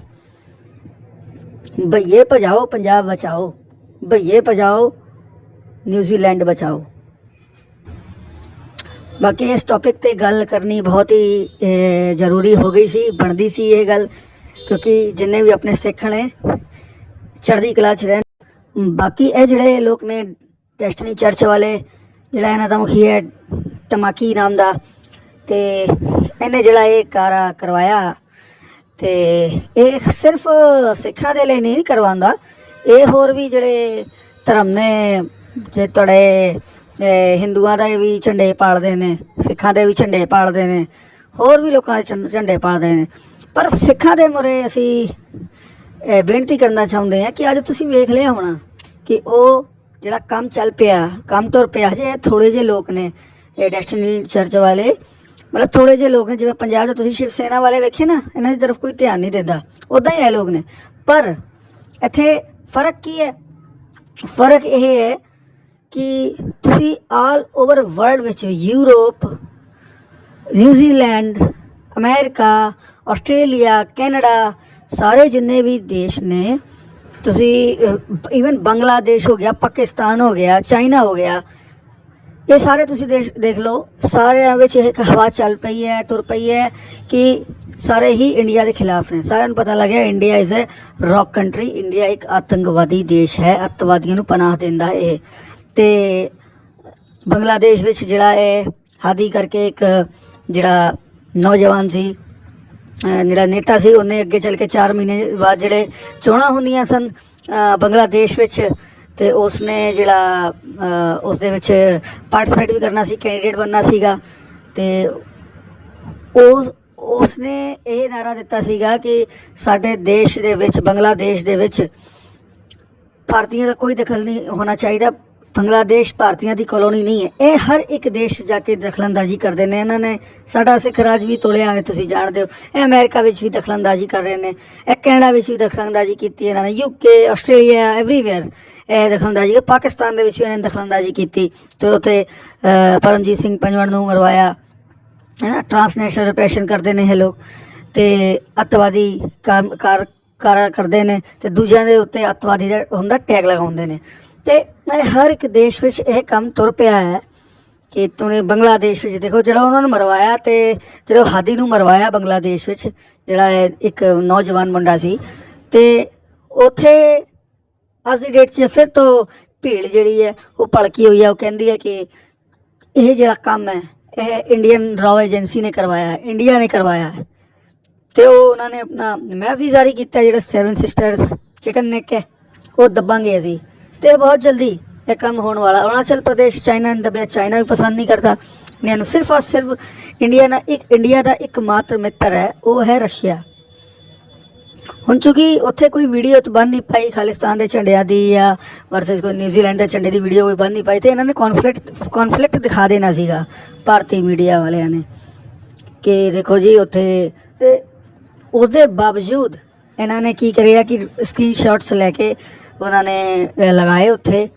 ਭਈਏ ਭਜਾਓ, ਪੰਜਾਬ ਬਚਾਓ। ਭਈਏ ਭਜਾਓ ਨਿਊਜ਼ੀਲੈਂਡ ਬਚਾਓ। ਬਾਕੀ ਇਸ ਟੌਪਿਕ ਤੇ ਗੱਲ ਕਰਨੀ ਬਹੁਤ ਹੀ ਜ਼ਰੂਰੀ ਹੋ ਗਈ ਸੀ, ਬਣਦੀ ਸੀ ਇਹ ਗੱਲ, ਕਿਉਂਕਿ ਜਿੰਨੇ ਵੀ ਆਪਣੇ ਸਿੱਖ ਨੇ, ਚੜ੍ਹਦੀ ਕਲਾ 'ਚ ਰਹਿਣ ਬਾਕੀ ਇਹ ਜਿਹੜੇ ਲੋਕ ਨੇ ਡੈਸਟਨੀ ਚਰਚ ਵਾਲੇ, ਜਿਹੜਾ ਇਹਨਾਂ ਦਾ ਮੁਖੀ ਹੈ ਟਮਾਕੀ ਨਾਮ ਦਾ, ਤੇ ਇਹਨੇ ਜਿਹੜਾ ਇਹ ਕਾਰਾ ਕਰਵਾਇਆ। ਤੇ ਇਹ ਸਿਰਫ ਸਿੱਖਾਂ ਦੇ ਲਈ ਨਹੀਂ ਕਰਵਾਉਂਦਾ, ਇਹ ਹੋਰ ਵੀ ਜਿਹੜੇ ਧਰਮ ਨੇ, ਜੇ ਤੁਹਾਡੇ ਹਿੰਦੂਆਂ ਦਾ ਵੀ ਝੰਡੇ ਪਾਲਦੇ ਨੇ, ਸਿੱਖਾਂ ਦੇ ਵੀ ਝੰਡੇ ਪਾਲਦੇ ਨੇ, ਹੋਰ ਵੀ ਲੋਕਾਂ ਦੇ ਝੰ- ਝੰਡੇ ਪਾਲਦੇ ਨੇ। ਪਰ ਸਿੱਖਾਂ ਦੇ ਮੁਰੇ ਅਸੀਂ ਬੇਨਤੀ ਕਰਨਾ ਚਾਹੁੰਦੇ ਹਾਂ ਕਿ ਅੱਜ ਤੁਸੀਂ ਵੇਖ ਲਿਆ ਹੋਣਾ ਕਿ ਉਹ ਜਿਹੜਾ ਕੰਮ ਚੱਲ ਪਿਆ, ਕੰਮ ਤੁਰ ਪਿਆ ਜੇ ਥੋੜੇ ਜਿਹੇ ਲੋਕ ਨੇ ਇਹ ਡੈਸਟਨੀ ਚਰਚ ਵਾਲੇ। ਮਤਲਬ ਥੋੜੇ ਜਿਹੇ ਲੋਕ ਨੇ, ਜਿਵੇਂ ਪੰਜਾਬ 'ਚ ਤੁਸੀਂ ਸ਼ਿਵ ਸੈਨਾ ਵਾਲੇ ਵੇਖੇ ਨਾ, ਇਹਨਾਂ ਦੀ ਤਰਫ ਕੋਈ ਧਿਆਨ ਨਹੀਂ ਦਿੰਦਾ। ਉਦਾਂ ਹੀ ਇਹ ਲੋਕ ਨੇ। ਪਰ ਇੱਥੇ ਫ਼ਰਕ ਕੀ ਹੈ? ਫ਼ਰਕ ਇਹ ਹੈ ਕਿ ਤੁਸੀਂ ਆਲ ਓਵਰ ਵਰਲਡ ਵਿੱਚ Europe, New Zealand, America, Australia, Canada ਸਾਰੇ ਜਿੰਨੇ ਵੀ ਦੇਸ਼ ਨੇ, ਤੁਸੀਂ ਇਵਨ ਬੰਗਲਾਦੇਸ਼ ਹੋ ਗਿਆ, ਪਾਕਿਸਤਾਨ ਹੋ ਗਿਆ, ਚਾਈਨਾ ਹੋ ਗਿਆ, ਇਹ ਸਾਰੇ ਤੁਸੀਂ ਦੇਸ਼, ਦੇਖ ਲਓ, ਸਾਰਿਆਂ ਵਿੱਚ ਇੱਕ ਹਵਾ ਚੱਲ ਪਈ ਹੈ, ਤੁਰ ਪਈ ਹੈ ਕਿ ਸਾਰੇ ਹੀ ਇੰਡੀਆ ਦੇ ਖਿਲਾਫ ਨੇ। ਸਾਰਿਆਂ ਨੂੰ ਪਤਾ ਲੱਗਿਆ India is a rogue country India ਇੱਕ ਆਤੰਕਵਾਦੀ ਦੇਸ਼ ਹੈ ਅੱਤਵਾਦੀਆਂ ਨੂੰ ਪਨਾਹ ਦਿੰਦਾ ਇਹ। ਤੇ ਬੰਗਲਾਦੇਸ਼ ਵਿੱਚ ਜਿਹੜਾ ਹੈ ਹਾਦੀ ਕਰਕੇ ਇੱਕ ਜਿਹੜਾ ਨੌਜਵਾਨ ਸੀ ਜਿਹੜਾ ਨੇਤਾ ਸੀ, ਉਹਨੇ ਅੱਗੇ ਚੱਲ ਕੇ 4 ਮਹੀਨੇ ਬਾਅਦ ਜਿਹੜੇ ਚੋਣਾਂ ਹੁੰਦੀਆਂ ਸਨ ਬੰਗਲਾਦੇਸ਼ ਵਿੱਚ, ਤੇ ਉਸਨੇ ਜਿਹੜਾ, ਅਹ ਉਸ ਦੇ ਵਿੱਚ ਪਾਰਟਿਸਿਪੇਟ ਵੀ ਕਰਨਾ ਸੀ ਕੈਂਡੀਡੇਟ ਬਣਨਾ ਸੀਗਾ, ਤੇ ਉਸ ਉਸਨੇ ਇਹ ਨਾਰਾ ਦਿੱਤਾ ਸੀਗਾ ਕਿ ਸਾਡੇ ਦੇਸ਼ ਦੇ ਵਿੱਚ, ਬੰਗਲਾਦੇਸ਼ ਦੇ ਵਿੱਚ, ਭਾਰਤੀਆਂ ਦਾ ਕੋਈ ਦਖਲ ਨਹੀਂ ਹੋਣਾ ਚਾਹੀਦਾ। ਬੰਗਲਾਦੇਸ਼ ਭਾਰਤੀਆਂ ਦੀ ਕਲੋਨੀ ਨਹੀਂ ਹੈ। ਇਹ ਹਰ ਇੱਕ ਦੇਸ਼ ਜਾ ਕੇ ਦਖਲਅੰਦਾਜ਼ੀ ਕਰਦੇ ਨੇ। ਇਹਨਾਂ ਨੇ ਸਾਡਾ ਸਿੱਖ ਰਾਜ ਵੀ ਤੋਲਿਆ ਹੈ ਤੁਸੀਂ ਜਾਣਦੇ ਹੋ। ਇਹ ਅਮਰੀਕਾ ਵਿੱਚ ਵੀ ਦਖਲਅੰਦਾਜ਼ੀ ਕਰ ਰਹੇ ਨੇ। ਇਹ ਕੈਨੇਡਾ ਵਿੱਚ ਵੀ ਦਖਲਅੰਦਾਜ਼ੀ ਕੀਤੀ ਇਹਨਾਂ ਨੇ। ਯੂਕੇ ਆਸਟ੍ਰੇਲੀਆ ਐਵਰੀਵੇਅਰ ਇਹ ਦਖਲਅੰਦਾਜ਼ੀ ਪਾਕਿਸਤਾਨ ਦੇ ਵਿੱਚ ਵੀ ਇਹਨਾਂ ਨੇ ਦਖਲਅੰਦਾਜ਼ੀ ਕੀਤੀ। ਤੇ ਉੱਥੇ ਪਰਮਜੀਤ ਸਿੰਘ ਪੰਜਵਣ ਨੂੰ ਮਰਵਾਇਆ। ਹੈ ਨਾ? ਟ੍ਰਾਂਸਨੈਸ਼ਨਲ ਰਿਪਰੈਸ਼ਨ ਕਰਦੇ ਨੇ ਇਹ ਲੋਕ। ਤੇ ਅੱਤਵਾਦੀ ਕੰਮ ਕਾਰ, ਕਾਰਾ ਕਰਦੇ ਨੇ। ਤੇ ਦੂਜਿਆਂ ਦੇ ਉੱਤੇ ਅੱਤਵਾਦੀ ਦਾ ਹੁੰਦਾ, ਟੈਗ ਲਗਾਉਂਦੇ ਨੇ। ਤੇ ਹਰ ਇੱਕ ਦੇਸ਼ ਵਿੱਚ ਇਹ ਕੰਮ ਤੁਰ ਪਿਆ ਹੈ ਕਿ ਤੁਨੇ ਬੰਗਲਾਦੇਸ਼ ਵਿੱਚ ਦੇਖੋ ਜਿਹੜਾ ਉਹਨਾਂ ਨੂੰ ਮਰਵਾਇਆ ਤੇ ਜਦੋਂ ਹਾਦੀ ਨੂੰ ਮਰਵਾਇਆ ਬੰਗਲਾਦੇਸ਼ ਵਿੱਚ, ਜਿਹੜਾ ਇਹ ਇੱਕ ਨੌਜਵਾਨ ਮੁੰਡਾ ਸੀ। ਤੇ ਉਥੇ ਅੱਜ ਦੀ ਡੇਟ 'ਚ ਫਿਰ ਤੋਂ ਭੀੜ ਜਿਹੜੀ ਹੈ ਉਹ ਭੜਕੀ ਹੋਈ ਹੈ। ਉਹ ਕਹਿੰਦੀ ਹੈ ਕਿ ਇਹ ਜਿਹੜਾ ਕੰਮ ਹੈ, ਇਹ ਇੰਡੀਅਨ ਰਾਓ ਏਜੰਸੀ ਨੇ ਕਰਵਾਇਆ ਹੈ ਇੰਡੀਆ ਨੇ ਕਰਵਾਇਆ ਹੈ। ਤੇ ਉਹ ਉਹਨਾਂ ਨੇ ਆਪਣਾ ਮੈਪ ਵੀ ਜਾਰੀ ਕੀਤਾ ਜਿਹੜਾ ਸੈਵਨ ਸਿਸਟਰਸ ਚਿਕਨ ਨੈਕ ਹੈ ਉਹ ਦੱਬਾਂਗੇ ਅਸੀਂ। ਤੇ ਬਹੁਤ ਜਲਦੀ ਇਹ ਕੰਮ ਹੋਣ ਵਾਲਾ। ਅਰੁਣਾਚਲ ਪ੍ਰਦੇਸ਼, ਚਾਈਨਾ ਨੇ ਦੱਬਿਆ। ਚਾਈਨਾ ਵੀ ਪਸੰਦ ਨਹੀਂ ਕਰਦਾ। ਇਹਨਾਂ ਨੂੰ ਸਿਰਫ ਔਰ ਸਿਰਫ ਇੰਡੀਆ ਦਾ ਇੱਕ ਇੰਡੀਆ ਦਾ ਇੱਕ ਮਾਤਰ ਮਿੱਤਰ ਹੈ, ਉਹ ਹੈ ਰਸ਼ੀਆ। ਹੁਣ ਚੁਕੀ ਉੱਥੇ ਕੋਈ ਵੀਡੀਓ ਤਾਂ ਬਣ ਨਹੀਂ ਪਾਈ, ਖਾਲਿਸਤਾਨ ਦੇ ਝੰਡਿਆਂ ਦੀ ਜਾਂ ਵਰਸਸ ਕੋਈ ਨਿਊਜ਼ੀਲੈਂਡ ਦੇ ਝੰਡੇ ਦੀ ਵੀਡੀਓ ਕੋਈ ਬਣ ਨਹੀਂ ਪਾਈ ਤੇ ਇਹਨਾਂ ਨੇ ਕਨਫਲਿਕਟ ਕਨਫਲਿਕਟ ਦਿਖਾ ਦੇਣਾ ਸੀਗਾ ਭਾਰਤੀ ਮੀਡੀਆ ਵਾਲਿਆਂ ਨੇ ਕਿ ਦੇਖੋ ਜੀ ਉੱਥੇ ਤੇ ਉਸ ਦੇ ਬਾਵਜੂਦ ਇਹਨਾਂ ਨੇ ਕੀ ਕਰਿਆ ਕਿ ਸਕਰੀਨਸ਼ਾਟਸ ਲੈ ਕੇ ਉਹਨਾਂ ਨੇ ਲਗਾਏ ਉੱਥੇ।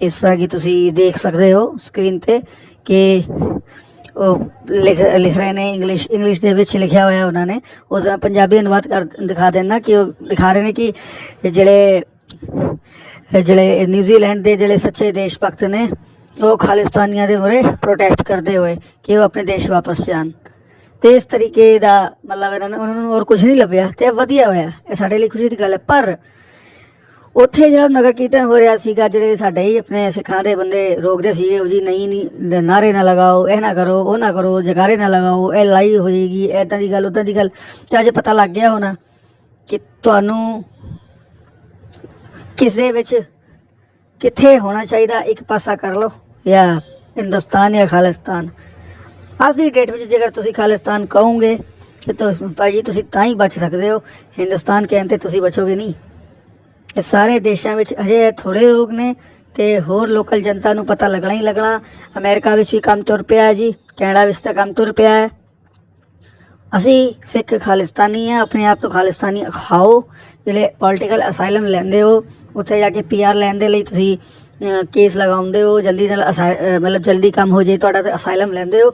ਇਸ ਤਰ੍ਹਾਂ ਕਿ ਤੁਸੀਂ ਦੇਖ ਸਕਦੇ ਹੋ ਸਕਰੀਨ ਤੇ ਕਿ ਉਹ ਲਿਖ ਲਿਖ ਰਹੇ ਨੇ ਇੰਗਲਿਸ਼ ਇੰਗਲਿਸ਼ ਦੇ ਵਿੱਚ ਲਿਖਿਆ ਹੋਇਆ ਉਹਨਾਂ ਨੇ। ਉਸ ਪੰਜਾਬੀ ਅਨੁਵਾਦ ਕਰ, ਦਿਖਾ ਦੇਣਾ ਕਿ ਉਹ ਦਿਖਾ ਰਹੇ ਨੇ ਕਿ ਜਿਹੜੇ ਜਿਹੜੇ ਨਿਊਜ਼ੀਲੈਂਡ ਦੇ ਜਿਹੜੇ ਸੱਚੇ ਦੇਸ਼ ਭਗਤ ਨੇ, ਉਹ ਖਾਲਿਸਤਾਨੀਆਂ ਦੇ ਮੁਰੇ ਪ੍ਰੋਟੈਸਟ ਕਰਦੇ ਹੋਏ ਕਿ ਉਹ ਆਪਣੇ ਦੇਸ਼ ਵਾਪਸ ਜਾਣ। ਤੇ ਇਸ ਤਰੀਕੇ ਦਾ ਮਤਲਬ ਇਹਨਾਂ ਨੇ, ਉਹਨਾਂ ਨੂੰ ਹੋਰ ਕੁਝ ਨਹੀਂ ਲੱਭਿਆ ਤੇ ਇਹ ਵਧੀਆ ਹੋਇਆ। ਇਹ ਸਾਡੇ ਲਈ ਖੁਸ਼ੀ ਦੀ ਗੱਲ ਹੈ। ਪਰ ਉੱਥੇ ਜਿਹੜਾ ਨਗਰ ਕੀਰਤਨ ਹੋ ਰਿਹਾ ਸੀਗਾ, ਜਿਹੜੇ ਸਾਡੇ ਹੀ ਆਪਣੇ ਸਿੱਖਾਂ ਦੇ ਬੰਦੇ ਰੋਕਦੇ ਸੀਗੇ, ਉਹ ਜੀ ਨਹੀਂ ਨਹੀਂ ਨਾਰੇ ਨਾ ਲਗਾਓ, ਇਹ ਨਾ ਕਰੋ, ਉਹ ਨਾ ਕਰੋ ਜਗਾਰੇ ਨਾ ਲਗਾਓ, ਇਹ ਲਾਈ ਹੋ ਜਾਏਗੀ ਐਦਾਂ ਦੀ ਗੱਲ ਉਦਾਂ ਦੀ ਗੱਲ। ਤੇ ਅੱਜ ਪਤਾ ਲੱਗ ਗਿਆ ਹੋਣਾ ਕਿ ਤੁਹਾਨੂੰ ਕਿਸ ਦੇ ਵਿੱਚ ਕਿੱਥੇ ਹੋਣਾ ਚਾਹੀਦਾ, ਇੱਕ ਪਾਸਾ ਕਰ ਲਓ, ਜਾਂ ਹਿੰਦੁਸਤਾਨ ਜਾਂ ਖਾਲਿਸਤਾਨ। ਅੱਜ ਦੀ ਡੇਟ ਵਿੱਚ ਜੇਕਰ ਤੁਸੀਂ ਖਾਲਿਸਤਾਨ ਕਹੋਗੇ, ਤੇ ਤੁਸੀਂ ਭਾਜੀ ਤੁਸੀਂ ਤਾਂ ਹੀ ਬਚ ਸਕਦੇ ਹੋ। ਹਿੰਦੁਸਤਾਨ ਕਹਿਣ ਤੇ ਤੁਸੀਂ ਬਚੋਗੇ ਨਹੀਂ। ਇਹ ਸਾਰੇ ਦੇਸ਼ਾਂ ਵਿੱਚ ਅਜੇ ਥੋੜੇ ਲੋਕ ਨੇ ਤੇ ਹੋਰ ਲੋਕਲ ਜਨਤਾ ਨੂੰ ਪਤਾ ਲੱਗਣਾ ਹੀ ਲੱਗਣਾ। ਅਮਰੀਕਾ ਵਿੱਚ ਵੀ ਕੰਮ ਤੁਰ ਪਿਆ ਜੀ, ਕੈਨੇਡਾ ਵਿੱਚ ਤਾਂ ਕੰਮ ਤੁਰ ਪਿਆ ਹੈ। ਅਸੀਂ ਸਿੱਖ ਖਾਲਿਸਤਾਨੀ ਆ ਆਪਣੇ ਆਪ ਤੋਂ ਖਾਲਿਸਤਾਨੀ ਖਾਓ, ਜਿਹੜੇ ਪੋਲੀਟੀਕਲ ਅਸਾਈਲਮ ਲੈਂਦੇ ਹੋ, ਉੱਥੇ ਜਾ ਕੇ ਪੀਆਰ ਲੈਣ ਦੇ ਲਈ ਤੁਸੀਂ ਕੇਸ ਲਗਾਉਂਦੇ ਹੋ, ਜਲਦੀ ਨਾਲ ਅਸਾ- ਮਤਲਬ ਜਲਦੀ ਕੰਮ ਹੋ ਜੇ, ਤੁਹਾਡਾ ਤੇ ਅਸਾਈਲਮ ਲੈਂਦੇ ਹੋ,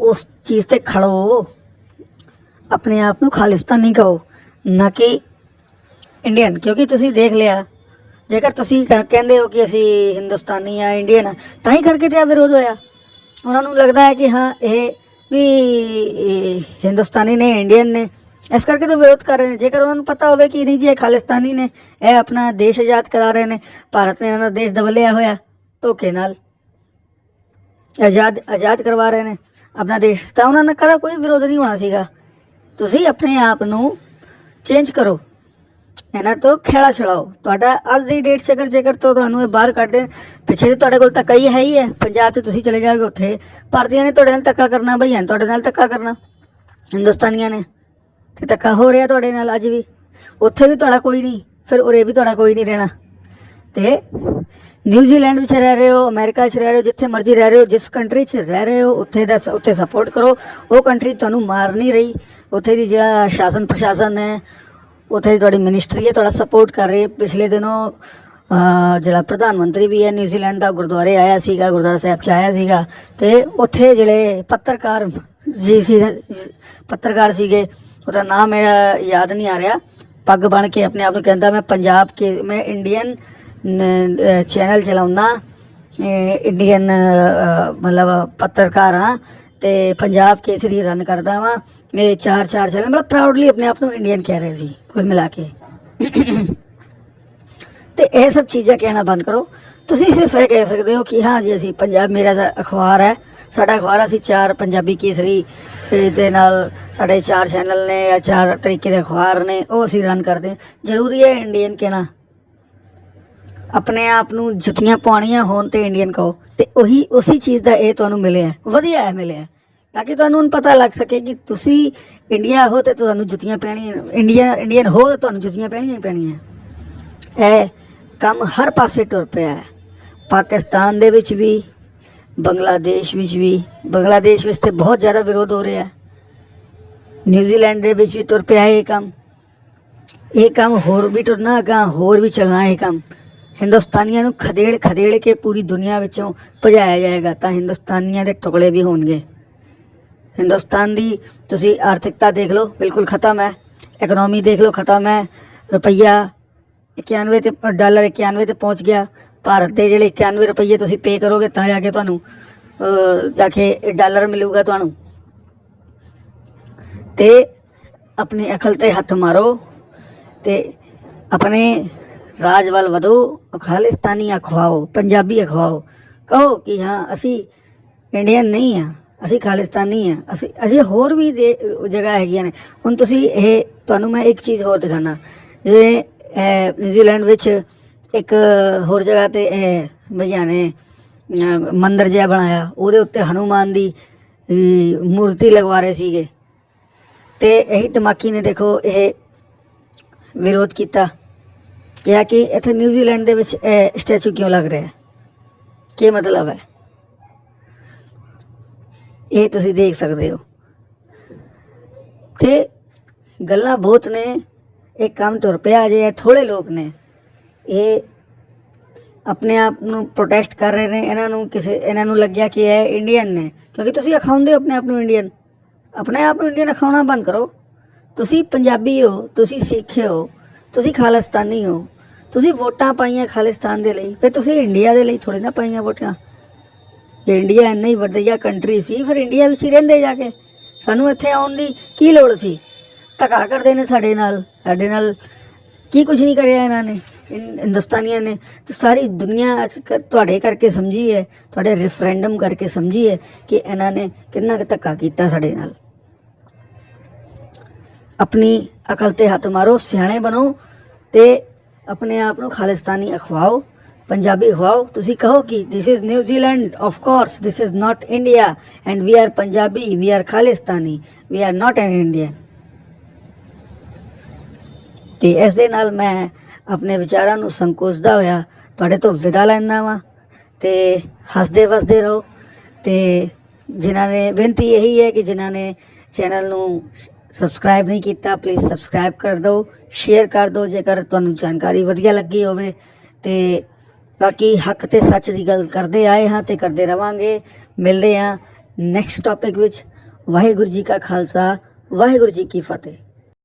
ਉਸ ਚੀਜ਼ ਤੇ ਖੜੋ। ਆਪਣੇ ਆਪ ਨੂੰ ਖਾਲਿਸਤਾਨੀ ਕਹੋ, ਨਾ ਕਿ ਇੰਡੀਅਨ ਕਿਉਂਕਿ ਤੁਸੀਂ ਦੇਖ ਲਿਆ। ਜੇਕਰ ਤੁਸੀਂ ਕ- ਕਹਿੰਦੇ ਹੋ ਕਿ ਅਸੀਂ ਹਿੰਦੁਸਤਾਨੀ ਆ ਇੰਡੀਅਨ ਆ, ਤਾਂ ਹੀ ਕਰਕੇ ਤੇ ਆ ਵਿਰੋਧ ਹੋਇਆ। ਉਹਨਾਂ ਨੂੰ ਲੱਗਦਾ ਹੈ ਕਿ ਹਾਂ, ਇਹ ਵੀ ਹਿੰਦੁਸਤਾਨੀ ਨੇ ਇੰਡੀਅਨ ਨੇ, ਇਸ ਕਰਕੇ ਤਾਂ ਵਿਰੋਧ ਕਰ ਰਹੇ ਨੇ। ਜੇਕਰ ਉਹਨਾਂ ਨੂੰ ਪਤਾ ਹੋਵੇ ਕਿ ਨਹੀਂ ਜੀ, ਇਹ ਖਾਲਿਸਤਾਨੀ ਨੇ, ਇਹ ਆਪਣਾ ਦੇਸ਼ ਆਜ਼ਾਦ ਕਰਾ ਰਹੇ ਨੇ, ਭਾਰਤ ਨੇ ਇਹਨਾਂ ਦਾ ਦੇਸ਼ ਦਬਲਿਆ ਹੋਇਆ, ਧੋਖੇ ਨਾਲ। ਆਜ਼ਾਦ ਆਜ਼ਾਦ ਕਰਵਾ ਰਹੇ ਨੇ ਆਪਣਾ ਦੇਸ਼, ਤਾਂ ਉਹਨਾਂ ਨਾਲ ਕਦਾ ਕੋਈ ਵਿਰੋਧ ਨਹੀਂ ਹੋਣਾ ਸੀਗਾ। ਤੁਸੀਂ ਆਪਣੇ ਆਪ ਨੂੰ ਚੇਂਜ ਕਰੋ। ਇਹਨਾਂ ਤੋਂ ਖੇੜਾ ਛੜਾਓ ਤੁਹਾਡਾ ਅੱਜ ਦੀ ਡੇਟ 'ਚ ਜੇਕਰ ਤੋਂ ਤੁਹਾਨੂੰ ਇਹ ਬਾਹਰ ਕੱਢ ਦੇ ਪਿੱਛੇ ਤੇ ਤੁਹਾਡੇ ਕੋਲ ਤਾਂ ਕਈ ਹੈ ਹੀ ਹੈ। ਪੰਜਾਬ 'ਚ ਤੁਸੀਂ ਚਲੇ ਜਾਓਗੇ ਉੱਥੇ। ਭਾਰਤੀਆਂ ਨੇ ਤੁਹਾਡੇ ਨਾਲ ਧੱਕਾ ਕਰਨਾ ਭਈਆਂ ਨੇ ਤੁਹਾਡੇ ਨਾਲ ਧੱਕਾ ਕਰਨਾ। ਹਿੰਦੁਸਤਾਨੀਆਂ ਨੇ। ਤੇ ਧੱਕਾ ਹੋ ਰਿਹਾ ਤੁਹਾਡੇ ਨਾਲ ਅੱਜ ਵੀ। ਉੱਥੇ ਵੀ ਤੁਹਾਡਾ ਕੋਈ ਨਹੀਂ। ਫਿਰ ਉਰੇ ਵੀ ਤੁਹਾਡਾ ਕੋਈ ਨਹੀਂ ਰਹਿਣਾ। ਤੇ ਨਿਊਜ਼ੀਲੈਂਡ ਵਿੱਚ ਰਹਿ ਰਹੇ ਹੋ ਅਮਰੀਕਾ 'ਚ ਰਹਿ ਰਹੇ ਹੋ, ਜਿੱਥੇ ਮਰਜ਼ੀ ਰਹਿ ਰਹੇ ਹੋ, ਜਿਸ ਕੰਟਰੀ 'ਚ ਰਹਿ ਰਹੇ ਹੋ, ਉੱਥੇ ਦਾ ਉੱਥੇ ਸਪੋਰਟ ਕਰੋ। ਉਹ ਕੰਟਰੀ ਤੁਹਾਨੂੰ ਮਾਰ ਨਹੀਂ ਰਹੀ। ਉੱਥੇ ਦੀ ਜਿਹੜਾ ਸ਼ਾਸਨ ਪ੍ਰਸ਼ਾਸਨ ਹੈ ਉੱਥੇ ਦੀ ਤੁਹਾਡੀ ਮਿਨਿਸਟਰੀ ਹੈ, ਤੁਹਾਡਾ ਸਪੋਰਟ ਕਰ ਰਹੀ ਹੈ। ਪਿਛਲੇ ਦਿਨੋਂ ਜਿਹੜਾ ਪ੍ਰਧਾਨ ਮੰਤਰੀ ਵੀ ਹੈ ਨਿਊਜ਼ੀਲੈਂਡ ਦਾ ਗੁਰਦੁਆਰੇ ਆਇਆ ਸੀਗਾ, ਗੁਰਦੁਆਰਾ ਸਾਹਿਬ 'ਚ ਆਇਆ ਸੀਗਾ। ਤੇ ਉੱਥੇ ਜਿਹੜੇ ਪੱਤਰਕਾਰ ਜੀ ਸੀ, ਪੱਤਰਕਾਰ ਸੀਗੇ, ਉਹਦਾ ਨਾਮ ਮੇਰਾ ਯਾਦ ਨਹੀਂ ਆ ਰਿਹਾ। ਪੱਗ ਬਣ ਕੇ ਆਪਣੇ ਆਪ ਨੂੰ ਕਹਿੰਦਾ, ਮੈਂ ਪੰਜਾਬ ਕੇ, ਮੈਂ ਇੰਡੀਅਨ ਚੈਨਲ ਚਲਾਉਣਾ ਇੰਡੀਅਨ ਮਤਲਬ ਪੱਤਰਕਾਰ ਹਾਂ ਤੇ ਪੰਜਾਬ ਕੇਸਰੀ ਰਨ ਕਰਦਾ ਵਾਂ। ਮੇਰੇ ਚਾਰ ਚਾਰ ਚੈਨਲ ਮਤਲਬ ਪ੍ਰਾਊਡਲੀ ਆਪਣੇ ਆਪ ਨੂੰ ਇੰਡੀਅਨ ਕਹਿ ਰਹੇ ਸੀ। ਕੁੱਲ ਮਿਲਾ ਕੇ। ਤੇ ਇਹ ਸਭ ਚੀਜ਼ਾਂ ਕਹਿਣਾ ਬੰਦ ਕਰੋ। ਤੁਸੀਂ ਸਿਰਫ ਇਹ ਕਹਿ ਸਕਦੇ ਹੋ ਕਿ ਹਾਂ ਜੀ, ਅਸੀਂ ਪੰਜਾਬ, ਮੇਰਾ ਅਖਬਾਰ ਹੈ। ਸਾਡਾ ਅਖਬਾਰ ਅਸੀਂ ਚਾਰ ਪੰਜਾਬੀ ਕੇਸਰੀ ਦੇ ਨਾਲ ਸਾਡੇ ਚਾਰ ਚੈਨਲ ਨੇ ਜਾਂ ਚਾਰ ਤਰੀਕੇ ਦੇ ਅਖਬਾਰ ਨੇ, ਉਹ ਅਸੀਂ ਰਨ ਕਰਦੇ ਜ਼ਰੂਰੀ ਹੈ ਇੰਡੀਅਨ ਕਹਿਣਾ। ਆਪਣੇ ਆਪ ਨੂੰ ਜੁੱਤੀਆਂ ਪਾਉਣੀਆਂ ਹੋਣ ਤੇ ਇੰਡੀਅਨ ਕਹੋ। ਤੇ ਉਹੀ, ਉਸੇ ਚੀਜ਼ ਦਾ ਇਹ ਤੁਹਾਨੂੰ ਮਿਲਿਆ ਵਧੀਆ ਹੈ, ਮਿਲਿਆ ਤਾਂ ਕਿ ਤੁਹਾਨੂੰ ਹੁਣ ਪਤਾ ਲੱਗ ਸਕੇ ਕਿ ਤੁਸੀਂ ਇੰਡੀਆ ਹੋ ਤੇ ਤੁਹਾਨੂੰ ਜੁੱਤੀਆਂ ਪੈਣੀਆਂ ਇੰਡੀਆ, ਇੰਡੀਅਨ ਹੋ ਤੇ ਤੁਹਾਨੂੰ ਜੁੱਤੀਆਂ ਪੈਣੀਆਂ ਹੀ ਪੈਣੀਆਂ। ਇਹ ਕੰਮ ਹਰ ਪਾਸੇ ਟੁਰ ਪਿਆ ਹੈ। ਪਾਕਿਸਤਾਨ ਦੇ ਵਿੱਚ ਵੀ, ਬੰਗਲਾਦੇਸ਼ ਵਿੱਚ ਵੀ, ਬੰਗਲਾਦੇਸ਼ ਵਿੱਚ ਤੇ ਬਹੁਤ ਜ਼ਿਆਦਾ ਵਿਰੋਧ ਹੋ ਰਿਹਾ ਹੈ। ਨਿਊਜ਼ੀਲੈਂਡ ਦੇ ਵਿੱਚ ਵੀ ਤੁਰ ਪਿਆ ਇਹ ਕੰਮ। ਇਹ ਕੰਮ ਹੋਰ ਵੀ ਟੁਰਨਾ ਅਗਾਂਹ ਹੋਰ ਵੀ ਚੱਲਣਾ ਇਹ ਕੰਮ। ਹਿੰਦੁਸਤਾਨੀਆਂ ਨੂੰ ਖਦੇੜ ਖਦੇੜ ਕੇ ਪੂਰੀ ਦੁਨੀਆ ਵਿੱਚੋਂ ਭਜਾਇਆ ਜਾਏਗਾ ਤਾਂ ਹਿੰਦੁਸਤਾਨੀਆਂ ਦੇ ਟੁਕੜੇ ਵੀ ਹੋਣਗੇ। ਹਿੰਦੁਸਤਾਨ ਦੀ ਤੁਸੀਂ ਆਰਥਿਕਤਾ ਦੇਖ ਲਓ, ਬਿਲਕੁਲ ਖਤਮ ਹੈ। ਇਕਨੋਮੀ ਦੇਖ ਲਓ, ਖਤਮ ਹੈ। ਰੁਪਈਆ 91 ਤੇ, ਡਾਲਰ 91 ਤੇ ਪਹੁੰਚ ਗਿਆ। ਭਾਰਤ ਦੇ ਜਿਹੜੇ 91 ਰੁਪਈਏ ਤੁਸੀਂ ਪੇ ਕਰੋਗੇ, ਤਾਂ ਜਾ ਕੇ ਤੁਹਾਨੂੰ ਜਾ ਕੇ ਡਾਲਰ ਮਿਲੂਗਾ ਤੁਹਾਨੂੰ। ਤੇ ਆਪਣੀ ਅਕਲ ਤੇ ਹੱਥ ਮਾਰੋ ਤੇ ਆਪਣੇ ਰਾਜ ਵੱਲ ਵਧੋ ਖਾਲਿਸਤਾਨੀ ਅਖਵਾਓ, ਪੰਜਾਬੀ ਅਖਵਾਓ। ਕਹੋ ਕਿ ਹਾਂ, ਅਸੀਂ ਇੰਡੀਅਨ ਨਹੀਂ ਆ ਅਸੀਂ ਖਾਲਿਸਤਾਨੀ ਆ ਅਸੀਂ ਅਜੇ ਹੋਰ ਵੀ ਦੇ ਜਗ੍ਹਾ ਹੈਗੀਆਂ ਨੇ। ਹੁਣ ਤੁਸੀਂ ਇਹ ਤੁਹਾਨੂੰ ਮੈਂ ਇੱਕ ਚੀਜ਼ ਹੋਰ ਦਿਖਾਣਾ। ਜਿਵੇਂ ਨਿਊਜ਼ੀਲੈਂਡ ਵਿੱਚ ਇੱਕ ਹੋਰ ਜਗ੍ਹਾ ਤੇ ਇਹ ਭਈਆ ਨੇ ਅਹ, ਜਿਹਾ ਬਣਾਇਆ। ਉਹਦੇ ਉੱਤੇ ਹਨੂਮਾਨ ਦੀ ਮੂਰਤੀ ਲਗਵਾ ਰਹੇ ਸੀਗੇ। ਤੇ ਇਹੀ ਧਮਾਕੀ ਨੇ ਦੇਖੋ ਇਹ ਵਿਰੋਧ ਕੀਤਾ। ਕਿਹਾ ਕਿ ਇੱਥੇ ਨਿਊਜ਼ੀਲੈਂਡ ਦੇ ਵਿੱਚ ਇਹ ਸਟੈਚੂ ਕਿਉਂ ਲੱਗ ਰਿਹਾ? ਹੈ ਕੀ ਮਤਲਬ ਹੈ? ਇਹ ਤੁਸੀਂ ਦੇਖ ਸਕਦੇ ਹੋ। ਤੇ ਗੱਲਾਂ ਬਹੁਤ ਨੇ, ਇਹ ਕੰਮ ਤੁਰ ਪਿਆ ਜੇ ਥੋੜੇ ਲੋਕ ਨੇ। ਇਹ ਆਪਣੇ ਆਪ ਨੂੰ ਪ੍ਰੋਟੈਸਟ ਕਰ ਰਹੇ ਨੇ, ਇਹਨਾਂ ਨੂੰ ਕਿਸੇ, ਇਹਨਾਂ ਨੂੰ ਲੱਗਿਆ ਕਿ ਇਹ ਇੰਡੀਅਨ ਨੇ। ਕਿਉਂਕਿ ਤੁਸੀਂ ਅਖਾਉਂਦੇ ਹੋ ਆਪਣੇ ਆਪ ਨੂੰ ਇੰਡੀਅਨ ਆਪਣੇ ਆਪ ਨੂੰ ਇੰਡੀਅਨ ਅਖਾਉਣਾ ਬੰਦ ਕਰੋ। ਤੁਸੀਂ ਪੰਜਾਬੀ ਹੋ, ਤੁਸੀਂ ਸਿੱਖ ਹੋ, ਤੁਸੀਂ ਖਾਲਿਸਤਾਨੀ ਹੋ, ਤੁਸੀਂ ਵੋਟਾਂ ਪਾਈਆਂ ਖਾਲਿਸਤਾਨ ਦੇ ਲਈ, ਫਿਰ ਤੁਸੀਂ ਇੰਡੀਆ ਦੇ ਲਈ ਥੋੜੀ ਨਾ ਪਾਈਆਂ ਵੋਟਾਂ। ਜੇ ਇੰਡੀਆ ਇੰਨਾ ਹੀ ਵਧੀਆ ਕੰਟਰੀ ਸੀ, ਫਿਰ ਇੰਡੀਆ ਵਿੱਚ ਹੀ ਰਹਿੰਦੇ ਜਾ ਕੇ। ਸਾਨੂੰ ਇੱਥੇ ਆਉਣ ਦੀ ਕੀ ਲੋੜ ਸੀ? ਧੱਕਾ ਕਰਦੇ ਨੇ ਸਾਡੇ ਨਾਲ ਸਾਡੇ ਨਾਲ ਕੀ ਕੁਝ ਨਹੀਂ ਕਰਿਆ ਇਹਨਾਂ ਨੇ ਹਿੰਦੁਸਤਾਨੀਆਂ ਨੇ। ਤੇ ਸਾਰੀ ਦੁਨੀਆ ਅੱਜ ਤੁਹਾਡੇ ਕਰਕੇ ਸਮਝੀ ਹੈ, ਤੁਹਾਡੇ ਰੈਫਰੈਂਡਮ ਕਰਕੇ ਸਮਝੀ ਹੈ ਕਿ ਇਹਨਾਂ ਨੇ ਕਿੰਨਾ ਕੁ ਧੱਕਾ ਕੀਤਾ ਸਾਡੇ ਨਾਲ। ਆਪਣੀ ਅਕਲ ਤੇ ਹੱਥ ਮਾਰੋ, ਸਿਆਣੇ ਬਣੋ ਤੇ ਆਪਣੇ ਆਪ ਨੂੰ ਖਾਲਿਸਤਾਨੀ ਅਖਵਾਓ। ਪੰਜਾਬੀ ਅਖਵਾਓ ਤੁਸੀਂ ਕਹੋ ਕਿ this is New Zealand of course this is not India and we are Punjabi we are Khalistani we are not an Indian ਤੇ ਇਸ ਦੇ ਨਾਲ ਮੈਂ ਆਪਣੇ ਵਿਚਾਰਾਂ ਨੂੰ ਸੰਕੋਚਦਾ ਹੋਇਆ, ਤੁਹਾਡੇ ਤੋਂ ਵਿਦਾ ਲੈਂਦਾ ਵਾਂ, ਤੇ ਹੱਸਦੇ ਵਸਦੇ ਰਹੋ, ਤੇ ਜਿਨ੍ਹਾਂ ਨੇ, ਬੇਨਤੀ ਇਹੀ ਹੈ ਕਿ ਜਿਨ੍ਹਾਂ ਨੇ ਚੈਨਲ ਨੂੰ ਸਬਸਕ੍ਰਾਈਬ ਨਹੀਂ ਕੀਤਾ ਪਲੀਜ਼ ਸਬਸਕ੍ਰਾਈਬ ਕਰ ਦਿਓ ਸ਼ੇਅਰ ਕਰ ਦਿਓ, ਜੇਕਰ ਤੁਹਾਨੂੰ ਜਾਣਕਾਰੀ ਵਧੀਆ ਲੱਗੀ ਹੋਵੇ, ਤੇ ਬਾਕੀ ਹੱਕ ਤੇ ਸੱਚ ਦੀ ਗੱਲ ਕਰਦੇ ਆਏ ਹਾਂ ਤੇ ਕਰਦੇ ਰਵਾਂਗੇ। ਮਿਲਦੇ ਹਾਂ ਨੈਕਸਟ ਟਾਪਿਕ ਵਿੱਚ। ਵਾਹਿਗੁਰੂ ਜੀ ਕਾ ਖਾਲਸਾ, ਵਾਹਿਗੁਰੂ ਜੀ ਕੀ ਫਤਿਹ।